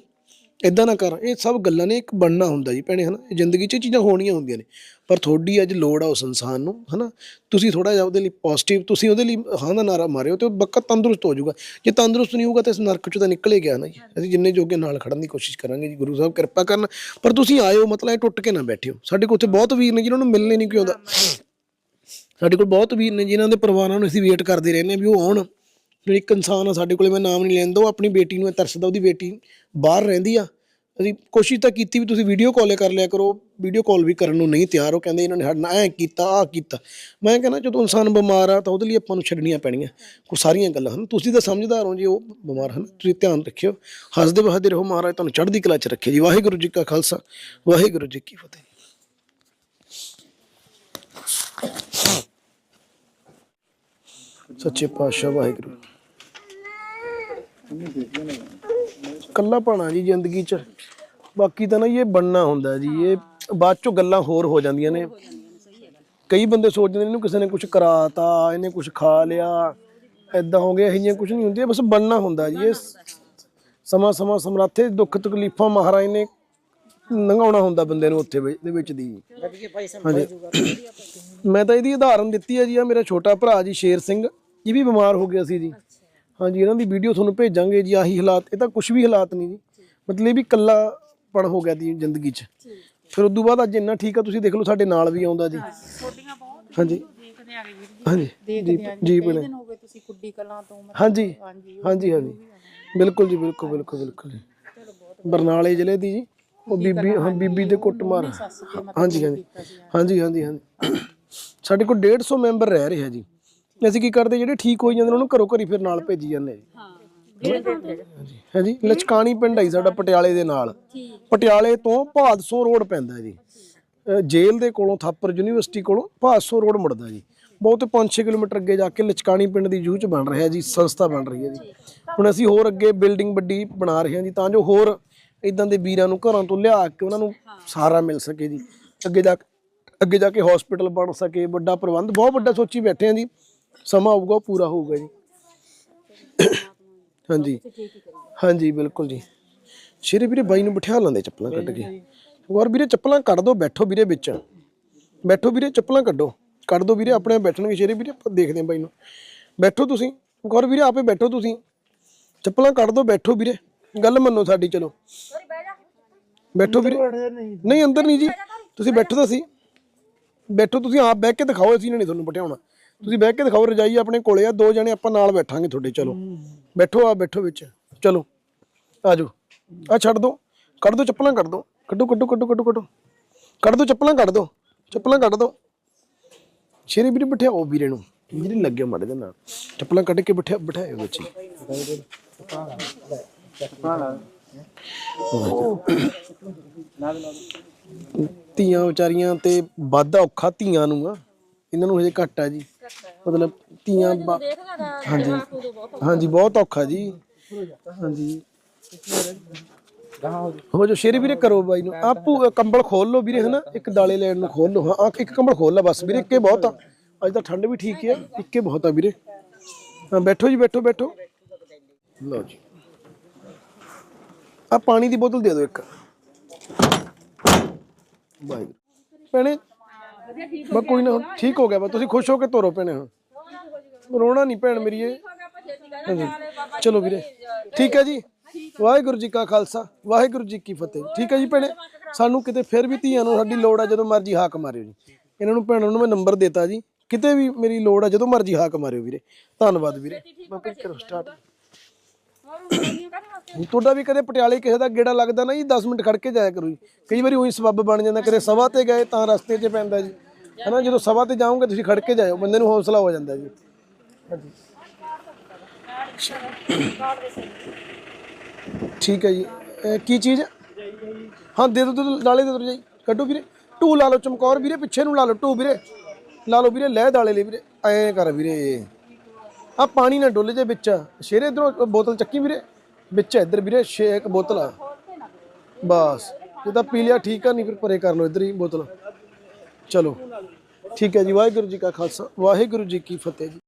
ਇਦਾਂ ਨਾ ਕਰ ਇਹ ਸਭ ਗੱਲਾਂ ਨੇ ਇੱਕ ਬਣਨਾ ਹੁੰਦਾ ਜੀ ਭੈਣੇ ਹਨਾ? ਜ਼ਿੰਦਗੀ 'ਚ ਚੀਜ਼ਾਂ ਹੋਣੀਆਂ ਹੁੰਦੀਆਂ ਨੇ। ਪਰ ਤੁਹਾਡੀ ਅੱਜ ਲੋੜ ਆ ਉਸ ਇਨਸਾਨ ਨੂੰ ਹਨਾ? ਤੁਸੀਂ ਥੋੜਾ ਜਿਹਾ ਉਹਦੇ ਲਈ ਪੋਜ਼ਿਟਿਵ ਤੁਸੀਂ ਉਹਦੇ ਲਈ ਹਾਂ ਦਾ ਨਾਰਾ ਮਾਰਿਓ ਤੇ ਉਹ ਬੱਕਾ ਤੰਦਰੁਸਤ ਹੋ ਜਾਊਗਾ। ਜੇ ਤੰਦਰੁਸਤ ਨਹੀਂ ਹੋਊਗਾ ਤਾਂ ਇਸ ਨਰਕ 'ਚੋਂ ਤਾਂ ਨਿਕਲੇ ਗਿਆ ਨਾ ਜੀ। ਅਸੀਂ ਜਿੰਨੇ ਜੋਗੇ ਨਾਲ ਖੜਨ ਦੀ ਕੋਸ਼ਿਸ਼ ਕਰਾਂਗੇ ਜੀ ਗੁਰੂ ਸਾਹਿਬ ਕਿਰਪਾ ਕਰਨ। ਪਰ ਤੁਸੀਂ ਆਇਓ ਮਤਲਬ ਇਹ ਟੁੱਟ ਕੇ ਨਾ ਬੈਠਿਓ। ਸਾਡੇ ਕੋਲ ਉੱਥੇ ਬਹੁਤ ਵੀਰ ਨੇ ਜਿਨ੍ਹਾਂ ਨੂੰ ਮਿਲਣੇ ਨਹੀਂ ਕਿਉਂ ਆਉਂਦਾ। ਸਾਡੇ ਕੋਲ ਬਹੁਤ ਵੀਰ ਨੇ ਜਿਨ੍ਹਾਂ ਦੇ ਪਰਿਵਾਰਾਂ ਨੂੰ ਅਸੀਂ ਵੇਟ ਕਰਦੇ ਰਹਿੰਦੇ ਹਾਂ ਵੀ ਉਹ ਆਉਣ। ਜਿਹੜੀ ਇੱਕ ਇਨਸਾਨ ਆ, ਸਾਡੇ ਕੋਲੇ ਮੈਂ ਨਾਮ ਨਹੀਂ ਲੈਂਦਾ, ਉਹ ਆਪਣੀ ਬੇਟੀ ਨੂੰ ਇਹ ਤਰਸਦਾ, ਉਹਦੀ ਬੇਟੀ ਬਾਹਰ ਰਹਿੰਦੀ ਆ। ਅਸੀਂ ਕੋਸ਼ਿਸ਼ ਤਾਂ ਕੀਤੀ ਵੀ ਤੁਸੀਂ ਵੀਡੀਓ ਕਾਲ ਕਰ ਲਿਆ ਕਰੋ ਵੀਡੀਓ ਕਾਲ ਵੀ ਕਰਨ ਨੂੰ ਨਹੀਂ ਤਿਆਰ, ਉਹ ਕਹਿੰਦੇ ਇਹਨਾਂ ਨੇ ਸਾਡੇ ਨਾਲ ਐਂ ਕੀਤਾ, ਆਹ ਕੀਤਾ। ਮੈਂ ਕਹਿੰਦਾ ਜਦੋਂ ਇਨਸਾਨ ਬਿਮਾਰ ਆ ਤਾਂ ਉਹਦੇ ਲਈ ਆਪਾਂ ਨੂੰ ਛੱਡਣੀਆਂ ਪੈਣੀਆਂ, ਕੋ ਸਾਰੀਆਂ ਗੱਲਾਂ ਹਨ। ਤੁਸੀਂ ਤਾਂ ਸਮਝਦਾਰ ਹੋ ਜੀ, ਉਹ ਬਿਮਾਰ ਹਨ, ਤੁਸੀਂ ਧਿਆਨ ਰੱਖਿਓ। ਹੱਸਦੇ ਵਸਦੇ ਰਹੋ ਮਹਾਰਾਜ, ਤੁਹਾਨੂੰ ਚੜ੍ਹਦੀ ਕਲਾ 'ਚ ਰੱਖੇ ਜੀ। ਵਾਹਿਗੁਰੂ ਜੀ ਕਾ ਖਾਲਸਾ, ਵਾਹਿਗੁਰੂ ਜੀ ਕੀ ਫਤਿਹ। ਸੱਚੇ ਪਾਤਸ਼ਾਹ, ਵਾਹਿਗੁਰੂ। ਕੱਲਾ ਪਾਣਾ ਜੀ ਜ਼ਿੰਦਗੀ 'ਚ। ਬਾਕੀ ਤਾਂ ਨਾ ਇਹ ਬਣਨਾ ਹੁੰਦਾ ਜੀ, ਇਹ ਬਾਅਦ 'ਚੋਂ ਗੱਲਾਂ ਹੋਰ ਹੋ ਜਾਂਦੀਆਂ ਨੇ। ਕਈ ਬੰਦੇ ਸੋਚਦੇ ਨੇ ਇਹਨੂੰ ਕਿਸੇ ਨੇ ਕੁਝ ਕਰਾਤਾ, ਇਹਨੇ ਕੁਝ ਖਾ ਲਿਆ ਐਦਾਂ ਹੋ ਗਿਆ, ਇਹ ਕੁਝ ਨਹੀਂ ਹੁੰਦੀਆਂ, ਬਸ ਬਣਨਾ ਹੁੰਦਾ ਜੀ। ਇਹ ਸਮਾਂ ਸਮਾਂ, ਸਮਰਾਥੇ ਦੁੱਖ ਤਕਲੀਫਾਂ ਮਹਾਰਾਜ ਨੇ ਲੰਘਾਉਣਾ ਹੁੰਦਾ ਬੰਦੇ ਨੂੰ ਉੱਥੇ ਦੇ ਵਿੱਚ ਦੀ। ਹਾਂਜੀ। ਮੈਂ ਤਾਂ ਇਹਦੀ ਉਦਾਹਰਨ ਦਿੱਤੀ ਹੈ ਜੀ ਆ ਮੇਰਾ ਛੋਟਾ ਭਰਾ ਜੀ, ਸ਼ੇਰ ਸਿੰਘ, ਇਹ ਵੀ ਬਿਮਾਰ ਹੋ ਗਿਆ ਸੀ ਜੀ। ਹਾਂਜੀ ਇਹਨਾਂ ਦੀ ਵੀਡੀਓ ਤੁਹਾਨੂੰ ਭੇਜਾਂਗੇ ਜੀ ਆਹੀ ਹਾਲਾਤ ਇਹ ਤਾਂ ਕੁਝ ਵੀ ਹਾਲਾਤ ਨਹੀਂ ਜੀ। ਮਤਲਬ ਇਹ ਵੀ ਇਕੱਲਾਪਣ ਹੋ ਗਿਆ ਦੀ ਜ਼ਿੰਦਗੀ 'ਚ। ਫਿਰ ਉਦੋਂ ਬਾਅਦ ਅੱਜ ਇੰਨਾ ਠੀਕ ਆ ਤੁਸੀਂ ਦੇਖ ਲਓ ਸਾਡੇ ਨਾਲ ਵੀ ਆਉਂਦਾ ਜੀ। ਹਾਂਜੀ ਹਾਂਜੀ। ਜੀ। ਜੀ ਬਣੇ ਤੁਸੀਂ ਕੁੱਡੀ ਕਲਾਂ ਤੋਂ ਹਾਂਜੀ ਹਾਂਜੀ ਹਾਂਜੀ ਬਿਲਕੁਲ ਜੀ ਬਿਲਕੁਲ ਬਿਲਕੁਲ ਬਿਲਕੁਲ ਬਰਨਾਲੇ ਜ਼ਿਲ੍ਹੇ ਦੀ ਜੀ। ਉਹ ਬੀਬੀ ਹਾਂ ਬੀਬੀ ਦੇ ਕੁੱਟ ਮਾਰ ਹਾਂਜੀ ਹਾਂਜੀ। ਹਾਂਜੀ। ਹਾਂਜੀ ਹਾਂਜੀ ਸਾਡੇ ਕੋਲ 150 ਮੈਂਬਰ ਰਹਿ ਰਹੇ ਆ ਜੀ। ਅਸੀਂ ਕੀ ਕਰਦੇ ਜਿਹੜੇ ਠੀਕ ਹੋਈ ਜਾਂਦੇ ਨੇ ਉਹਨੂੰ ਘਰੋਂ ਘਰੀ ਫਿਰ ਨਾਲ ਭੇਜੀ ਜਾਂਦੇ ਆ ਜੀ। ਹਾਂਜੀ ਹਾਂਜੀ। ਲਚਕਾਣੀ ਪਿੰਡ ਆਈ ਸਾਡਾ ਪਟਿਆਲੇ ਦੇ ਨਾਲ। ਪਟਿਆਲੇ ਤੋਂ ਭਾਦਸੋਂ ਰੋਡ ਪੈਂਦਾ ਜੀ। ਜੇਲ੍ਹ ਦੇ ਕੋਲੋਂ ਥਾਪਰ ਯੂਨੀਵਰਸਿਟੀ ਕੋਲੋਂ ਭਾਦਸੋਂ ਰੋਡ ਮੁੜਦਾ ਜੀ। ਬਹੁਤ 5-6 ਕਿਲੋਮੀਟਰ ਅੱਗੇ ਜਾ ਕੇ ਲਚਕਾਣੀ ਪਿੰਡ ਦੀ ਜੂਹ ਚ ਬਣ ਰਿਹਾ ਜੀ ਸੰਸਥਾ ਬਣ ਰਹੀ ਹੈ ਜੀ। ਹੁਣ ਅਸੀਂ ਹੋਰ ਅੱਗੇ ਬਿਲਡਿੰਗ ਵੱਡੀ ਬਣਾ ਰਹੇ ਹਾਂ ਜੀ ਤਾਂ ਜੋ ਹੋਰ ਇਦਾਂ ਦੇ ਵੀਰਾਂ ਨੂੰ ਘਰਾਂ ਤੋਂ ਲਿਆ ਕੇ ਉਹਨਾਂ ਨੂੰ ਸਹਾਰਾ ਮਿਲ ਸਕੇ ਜੀ। ਅੱਗੇ ਜਾ ਕੇ ਅੱਗੇ ਜਾ ਕੇ ਹਸਪੀਟਲ ਬਣ ਸਕੇ ਵੱਡਾ ਪ੍ਰਬੰਧ ਬਹੁਤ ਵੱਡਾ ਸੋਚੀ ਬੈਠੇ ਆ ਜੀ। ਸਮਾਂ ਆਊਗਾ ਉਹ ਪੂਰਾ ਹੋਊਗਾ ਜੀ। ਹਾਂਜੀ। ਹਾਂਜੀ ਬਿਲਕੁਲ ਜੀ। ਸ਼ੇਰੇ ਵੀਰੇ ਬਾਈ ਨੂੰ ਬਿਠਾ ਲਾਂਦੇ ਚੱਪਲਾਂ ਕੱਢ ਕੇ। ਹੋਰ ਵੀਰੇ ਚੱਪਲਾਂ ਕੱਢ ਦੋ ਬੈਠੋ ਵੀਰੇ ਵਿੱਚ। ਬੈਠੋ ਵੀਰੇ ਚੱਪਲਾਂ ਕੱਢੋ। ਕੱਢ ਦੋ ਵੀਰੇ ਆਪਣੇ ਆਪ ਬੈਠਣਗੇ ਸ਼ੇਰੇ ਵੀਰੇ ਆਪਾਂ ਦੇਖਦੇ ਹਾਂ ਬਾਈ ਨੂੰ। ਬੈਠੋ ਤੁਸੀਂ। ਗੌਰ ਵੀਰੇ ਆਪੇ ਬੈਠੋ ਤੁਸੀਂ। ਚੱਪਲਾਂ ਕੱਢ ਦੋ ਬੈਠੋ ਵੀਰੇ। ਗੱਲ ਮੰਨੋ ਸਾਡੀ ਚਲੋ। ਬੈਠੋ ਵੀਰੇ। ਨਹੀਂ। ਅੰਦਰ ਨਹੀਂ ਜੀ। ਤੁਸੀਂ ਬੈਠੋ ਤਾਂ ਸੀ ਬੈਠੋ ਤੁਸੀਂ ਆਪ ਬਹਿ ਕੇ ਦਿਖਾਓ ਅਸੀਂ ਨਹੀਂ ਤੁਹਾਨੂੰ ਬਿਠਾਉਣਾ। ਤੁਸੀਂ ਬਹਿ ਕੇ ਦਿਖਾਓ ਰਜਾਈ ਆਪਣੇ ਕੋਲੇ ਆ ਦੋ ਜਣੇ ਆਪਾਂ ਨਾਲ ਬੈਠਾਂਗੇ ਤੁਹਾਡੇ ਚਲੋ। ਬੈਠੋ ਆ ਬੈਠੋ ਵਿੱਚ ਚਲੋ। ਆ ਜਾਓ ਆ ਛੱਡ ਦੋ ਕੱਢ ਦੋ ਚੱਪਲਾਂ ਕੱਢ ਦੋ। ਕੱਢੋ ਕੱਢੋ ਕੱਢੋ ਕੱਢੋ ਕੱਢੋ। ਕੱਢ ਦੋ ਚੱਪਲਾਂ ਕੱਢ ਦੋ ਚੱਪਲਾਂ ਕੱਢ ਦੋ। ਸ਼ੇਰੇ ਵੀਰੇ ਬਿਠਾਓ ਵੀਰੇ ਨੂੰ ਵੀਰੇ ਲੱਗਿਆ ਮਾੜੇ ਦੇ ਨਾਲ। ਚੱਪਲਾਂ ਕੱਢ ਕੇ ਬਿਠਾ ਬਿਠਾਇਓ ਵਿੱਚ। ਧੀਆਂ ਵਿਚਾਰੀਆਂ ਤੇ ਵਾਧਾ ਔਖਾ ਧੀਆਂ ਨੂੰ ਆ। ਇਹਨਾਂ ਨੂੰ ਹਜੇ ਘੱਟ ਆ ਜੀ। ਮਤਲਬ ਧੀਆਂ ਬਾ- ਹਾਂਜੀ। ਹਾਂਜੀ ਬਹੁਤ ਔਖਾ ਜੀ। ਹਾਂਜੀ। ਹੋ ਜੋ ਸ਼ੇਰੀ ਵੀਰੇ ਕਰੋ ਬਾਈ ਨੂੰ। ਆਪੂ ਕੰਬਲ ਖੋਲ ਲਓ ਵੀਰੇ ਹਨਾ? ਇੱਕ ਦਾਲੇ ਲੈਣ ਨੂੰ ਖੋਲ ਲਓ। ਹਾਂ ਆਹ ਇੱਕ ਕੰਬਲ ਖੋਲ ਲਾ ਬਸ ਵੀਰੇ ਇੱਕੇ ਬਹੁਤ ਆ। ਅੱਜ ਤਾਂ ਠੰਡ ਵੀ ਠੀਕ ਹੈ ਇੱਕੇ ਬਹੁਤ ਆ ਵੀਰੇ। ਹਾਂ ਬੈਠੋ ਜੀ ਬੈਠੋ ਬੈਠੋ। ਲਓ ਜੀ। ਆ ਪਾਣੀ ਦੀ ਬੋਤਲ ਦੇ ਦਿਓ ਇੱਕ। ਬਾਈ। ਭੈਣੇ ਬਾ ਕੋਈ ਨਾ ਠੀਕ ਹੋ ਗਿਆ ਬਾ ਤੁਸੀਂ ਖੁਸ਼ ਹੋ ਕੇ ਤੋਰੋ ਭੈਣੇ ਹੁਣ ਰੋਣਾ ਨਹੀਂ ਭੈਣ ਮੇਰੀ ਇਹ। ਹਾਂਜੀ। ਚਲੋ ਵੀਰੇ। ਠੀਕ ਹੈ ਜੀ। ਵਾਹਿਗੁਰੂ ਜੀ ਕਾ ਖਾਲਸਾ ਵਾਹਿਗੁਰੂ ਜੀ ਕੀ ਫਤਿਹ। ਠੀਕ ਹੈ ਜੀ ਭੈਣੇ। ਸਾਨੂੰ ਕਿਤੇ ਫਿਰ ਵੀ ਧੀਆਂ ਨੂੰ ਸਾਡੀ ਲੋੜ ਆ ਜਦੋਂ ਮਰਜ਼ੀ ਹਾਕ ਮਾਰਿਓ ਜੀ। ਇਹਨਾਂ ਨੂੰ ਭੈਣਾਂ ਨੂੰ ਮੈਂ ਨੰਬਰ ਦਿੱਤਾ ਜੀ। ਕਿਤੇ ਵੀ ਮੇਰੀ ਲੋੜ ਆ ਜਦੋਂ ਮਰਜ਼ੀ ਹਾਕ ਮਾਰਿਓ ਵੀਰੇ। ਧੰਨਵਾਦ ਵੀਰੇ। ਕਰੋ ਸਟਾਰਟ ਤੁਹਾਡਾ ਵੀ ਕਦੇ ਪਟਿਆਲੇ ਕਿਸੇ ਦਾ ਗੇੜਾ ਲੱਗਦਾ ਨਾ ਜੀ 10 ਮਿੰਟ ਖੜ ਕੇ ਜਾਇਆ ਕਰੋ ਜੀ। ਕਈ ਵਾਰੀ ਉਹੀ ਸਬੱਬ ਬਣ ਜਾਂਦਾ ਕਦੇ ਸਵਾ ਤੇ ਗਏ ਤਾਂ ਰਸਤੇ 'ਚ ਪੈਂਦਾ ਜੀ। ਹਨਾ ਜਦੋਂ ਸਵਾ ਤੇ ਜਾਓਗੇ ਤੁਸੀਂ ਖੜ ਕੇ ਜਾਇਓ ਬੰਦੇ ਨੂੰ ਹੌਸਲਾ ਹੋ ਜਾਂਦਾ ਜੀ। ਠੀਕ ਹੈ ਜੀ। ਇਹ ਕੀ ਚੀਜ਼ ਹਾਂ? ਦੇ ਦੋ ਦੇ ਦਿਓ, ਨਾਲੇ ਦੇ ਦੋ ਜੀ ਕੱਢੋ ਵੀਰੇ। ਟੂ ਲਾ ਲਓ ਚਮਕੌਰ ਵੀਰੇ ਪਿੱਛੇ ਨੂੰ ਲਾ ਲਓ ਟੂ ਵੀਰੇ। ਲਾ ਲਓ ਵੀਰੇ ਲੈ ਦਾਲੇ ਲਈ ਵੀਰੇ। ਐਂ ਕਰ ਵੀਰੇ। ਆ ਪਾਣੀ ਨਾ ਡੁੱਲ ਜੇ ਵਿੱਚ ਸ਼ੇਰੇ ਇਧਰੋਂ ਬੋਤਲ ਚੱਕੀ ਵੀਰੇ। ਵਿੱਚ ਇੱਧਰ ਵੀਰੇ ਛੇ ਇੱਕ ਬੋਤਲ ਆ। ਬਸ। ਜੇ ਤਾਂ ਪੀ ਲਿਆ, ਠੀਕ ਆ, ਨਹੀਂ ਫਿਰ ਪਰੇ ਕਰ ਲਓ ਇੱਧਰ ਹੀ ਬੋਤਲ। ਚਲੋ। ਠੀਕ ਹੈ ਜੀ, ਵਾਹਿਗੁਰੂ ਜੀ ਕਾ ਖਾਲਸਾ, ਵਾਹਿਗੁਰੂ ਜੀ ਕੀ ਫਤਿਹ ਜੀ।